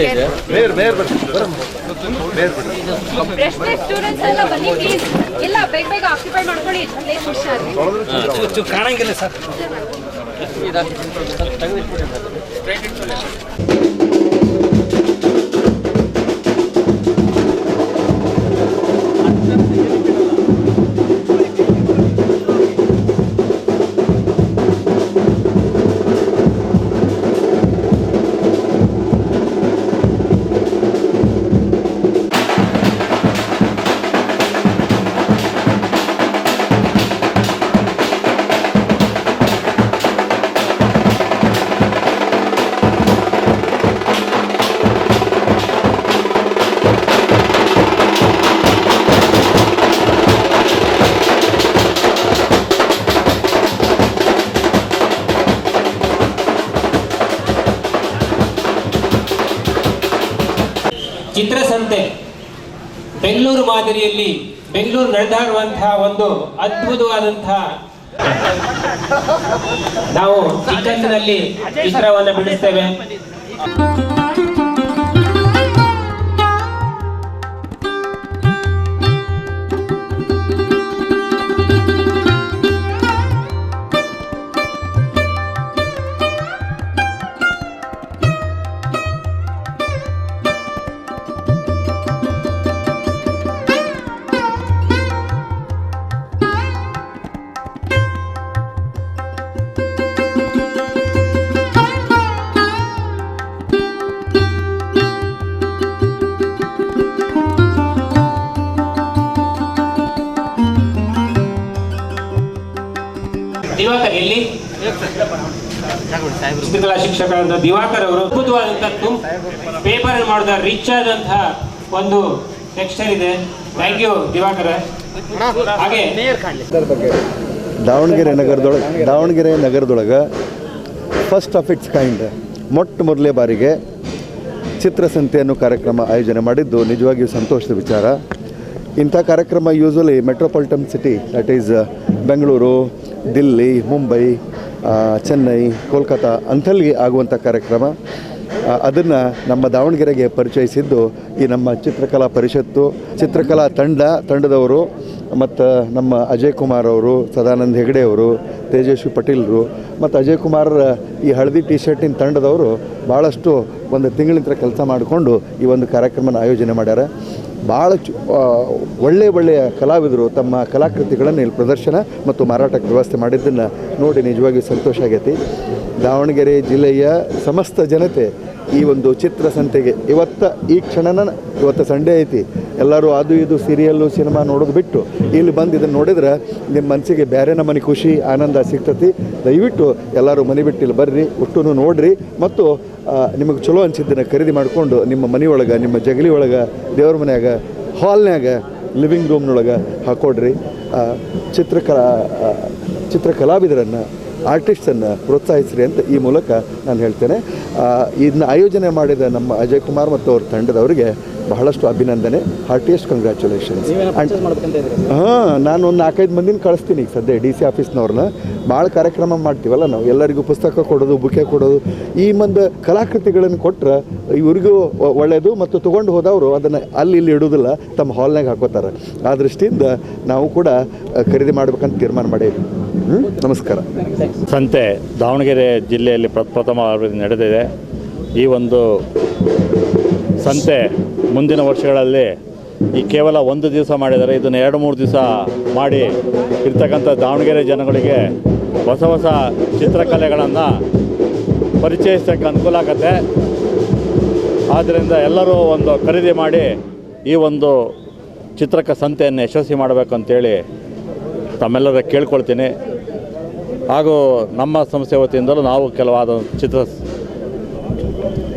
ಬೀಳುತ್ತೆ ಇದೆ. ಮೇಯರ್ ಬಿಡಿ. ಸ್ಟೂಡೆಂಟ್ಸ್ ಎಲ್ಲ ಬನ್ನಿ ಪ್ಲೀಸ್ ಇಲ್ಲ ಬೇಗ ಬೇಗ ಆಕ್ಯುಪೈ ಮಾಡ್ಕೊಳ್ಳಿ. ಪ್ಲೇಸ್ ಹುಷಾರಿ ಚು- ಚು ಕಾಣಂಗಿಲ್ಲ ಸರ್. ಮಾದರಿಯಲ್ಲಿ ಬೆಂಗಳೂರು ನಡೆದಾಡುವಂತಹ ಒಂದು ಅದ್ಭುತವಾದಂತಹ ನಾವು ಚಿಕ್ಕಂದಿನಲ್ಲಿ ಚಿತ್ರವನ್ನು ಬಿಡಿಸ್ತೇವೆ. ಚಿತ್ರಕಲಾ ಶಿಕ್ಷಕರಾದ ದಿವಾಕರ್ ಅವರು ಅದ್ಭುತವಾದಂತಹ ಪೇಪರ್ ಮಾಡಿದ ರಿಚ್ ಆದಂತಹ ಒಂದು ಟೆಕ್ಸ್ಚರ್ ಇದೆ. Thank you Diwakar. ಹಾಗೆ ದಾವಣಗೆರೆ ನಗರದೊಳಗೆ ದಾವಣಗೆರೆ ನಗರದೊಳಗೆ ಫಸ್ಟ್ ಆಫ್ ಇಟ್ಸ್ ಕೈಂಡ್ ಮೊಟ್ಟ ಮೊದಲೇ ಬಾರಿಗೆ ಚಿತ್ರಸಂತೆ ಅನ್ನೋ ಕಾರ್ಯಕ್ರಮ ಆಯೋಜನೆ ಮಾಡಿದ್ದು ನಿಜವಾಗಿಯೂ ಸಂತೋಷದ ವಿಚಾರ. ಇಂಥ ಕಾರ್ಯಕ್ರಮ usually metropolitan city that is Bengaluru, Delhi, Mumbai Chennai Kolkata ಅಂಥಲ್ಲಿ ಆಗುವಂಥ ಕಾರ್ಯಕ್ರಮ. ಅದನ್ನು ನಮ್ಮ ದಾವಣಗೆರೆಗೆ ಪರಿಚಯಿಸಿದ್ದು ಈ ನಮ್ಮ ಚಿತ್ರಕಲಾ ಪರಿಷತ್ತು, ಚಿತ್ರಕಲಾ ತಂಡ, ತಂಡದವರು, ಮತ್ತು ನಮ್ಮ ಅಜಯ್ ಕುಮಾರ್ ಅವರು, ಸದಾನಂದ ಹೆಗಡೆ ಅವರು, ತೇಜಸ್ವಿ ಪಟೀಲ್ರು ಮತ್ತು ಅಜಯ್ ಕುಮಾರ್, ಈ ಹಳದಿ ಟಿ ಶರ್ಟಿನ ತಂಡದವರು ಭಾಳಷ್ಟು ಒಂದು ತಿಂಗಳಿಂದ ಕೆಲಸ ಮಾಡಿಕೊಂಡು ಈ ಒಂದು ಕಾರ್ಯಕ್ರಮನ ಆಯೋಜನೆ ಮಾಡ್ಯಾರ. ಭಾಳ ಒಳ್ಳೆ ಒಳ್ಳೆಯ ಕಲಾವಿದರು ತಮ್ಮ ಕಲಾಕೃತಿಗಳನ್ನು ಇಲ್ಲಿ ಪ್ರದರ್ಶನ ಮತ್ತು ಮಾರಾಟಕ್ಕೆ ವ್ಯವಸ್ಥೆ ಮಾಡಿದ್ದನ್ನು ನೋಡಿ ನಿಜವಾಗಿಯೂ ಸಂತೋಷ ಆಗೈತಿ. ದಾವಣಗೆರೆ ಜಿಲ್ಲೆಯ ಸಮಸ್ತ ಜನತೆ ಈ ಒಂದು ಚಿತ್ರಸಂತೆಗೆ ಇವತ್ತ ಈ ಕ್ಷಣನ ಇವತ್ತು ಸಂಡೇ ಐತಿ. ಎಲ್ಲರೂ ಅದು ಇದು ಸೀರಿಯಲ್ಲು ಸಿನಿಮಾ ನೋಡೋದು ಬಿಟ್ಟು ಇಲ್ಲಿ ಬಂದು ಇದನ್ನು ನೋಡಿದ್ರೆ ನಿಮ್ಮ ಮನಸ್ಸಿಗೆ ಬೇರೆ ನಮನೆ ಖುಷಿ, ಆನಂದ ಸಿಗ್ತತಿ. ದಯವಿಟ್ಟು ಎಲ್ಲರೂ ಮನೆ ಬಿಟ್ಟು ಇಲ್ಲಿ ಬರ್ರಿ ಒಟ್ಟು ನೋಡ್ರಿ ಮತ್ತು ನಿಮಗೆ ಚಲೋ ಅನಿಸಿದ್ದನ್ನು ಖರೀದಿ ಮಾಡಿಕೊಂಡು ನಿಮ್ಮ ಮನೆಯೊಳಗೆ, ನಿಮ್ಮ ಜಗಲಿ ಒಳಗೆ, ದೇವ್ರ ಮನೆಯಾಗ ಹಾಲ್ನ್ಯಾಗ ಲಿವಿಂಗ್ ರೂಮ್ನೊಳಗೆ ಹಾಕೊಡ್ರಿ. ಚಿತ್ರಕಲಾ ಚಿತ್ರಕಲಾವಿದರನ್ನು ಆರ್ಟಿಸ್ಟನ್ನು ಪ್ರೋತ್ಸಾಹಿಸ್ರಿ ಅಂತ ಈ ಮೂಲಕ ನಾನು ಹೇಳ್ತೇನೆ. ಇದನ್ನ ಆಯೋಜನೆ ಮಾಡಿದ ನಮ್ಮ ಅಜಯ್ ಕುಮಾರ್ ಮತ್ತು ಅವ್ರ ತಂಡದವರಿಗೆ ಬಹಳಷ್ಟು ಅಭಿನಂದನೆ. ಹಾರ್ಟಿಯೆಸ್ಟ್ ಕಂಗ್ರ್ಯಾಚುಲೇಷನ್ಸ್ ಹಾಂ ನಾನು ಒಂದು ನಾಲ್ಕೈದು ಮಂದಿನ ಕಳಿಸ್ತೀನಿ ಈಗ ಸದ್ಯ ಡಿ ಸಿ ಆಫೀಸ್ನವ್ರನ್ನ ಭಾಳ ಕಾರ್ಯಕ್ರಮ ಮಾಡ್ತೀವಲ್ಲ ನಾವು. ಎಲ್ಲರಿಗೂ ಪುಸ್ತಕ ಕೊಡೋದು ಬುಕೆ ಕೊಡೋದು. ಈ ಒಂದು ಕಲಾಕೃತಿಗಳನ್ನು ಕೊಟ್ಟರೆ ಇವ್ರಿಗೂ ಒಳ್ಳೆಯದು ಮತ್ತು ತೊಗೊಂಡು ಹೋದವರು ಅದನ್ನು ಅಲ್ಲಿ ಇಲ್ಲಿ ಇಡೋದಿಲ್ಲ ತಮ್ಮ ಹಾಲ್ನಾಗ ಹಾಕೋತಾರೆ. ಆ ದೃಷ್ಟಿಯಿಂದ ನಾವು ಕೂಡ ಖರೀದಿ ಮಾಡ್ಬೇಕಂತ ತೀರ್ಮಾನ ಮಾಡೇವಿ. ನಮಸ್ಕಾರ. ಸಂತೆ ದಾವಣಗೆರೆ ಜಿಲ್ಲೆಯಲ್ಲಿ ಪ್ರಪ್ರಥಮ ನಡೆದಿದೆ. ಈ ಒಂದು ಸಂತೆ ಮುಂದಿನ ವರ್ಷಗಳಲ್ಲಿ ಈ ಕೇವಲ ಒಂದು ದಿವಸ ಮಾಡಿದರೆ ಇದನ್ನು ಎರಡು ಮೂರು ದಿವಸ ಮಾಡಿ ಇರ್ತಕ್ಕಂಥ ದಾವಣಗೆರೆ ಜನಗಳಿಗೆ ಹೊಸ ಹೊಸ ಚಿತ್ರಕಲೆಗಳನ್ನು ಪರಿಚಯಿಸೋಕ್ಕೆ ಅನುಕೂಲ ಆಗತ್ತೆ. ಆದ್ದರಿಂದ ಎಲ್ಲರೂ ಒಂದು ಖರೀದಿ ಮಾಡಿ ಈ ಒಂದು ಚಿತ್ರಕ ಸಂತೆಯನ್ನು ಯಶಸ್ವಿ ಮಾಡಬೇಕು ಅಂತೇಳಿ ತಮ್ಮೆಲ್ಲರ ಕೇಳ್ಕೊಳ್ತೀನಿ. ಹಾಗೂ ನಮ್ಮ ಸಂಸ್ಥೆ ವತಿಯಿಂದಲೂ ನಾವು ಕೆಲವಾದ ಚಿತ್ರ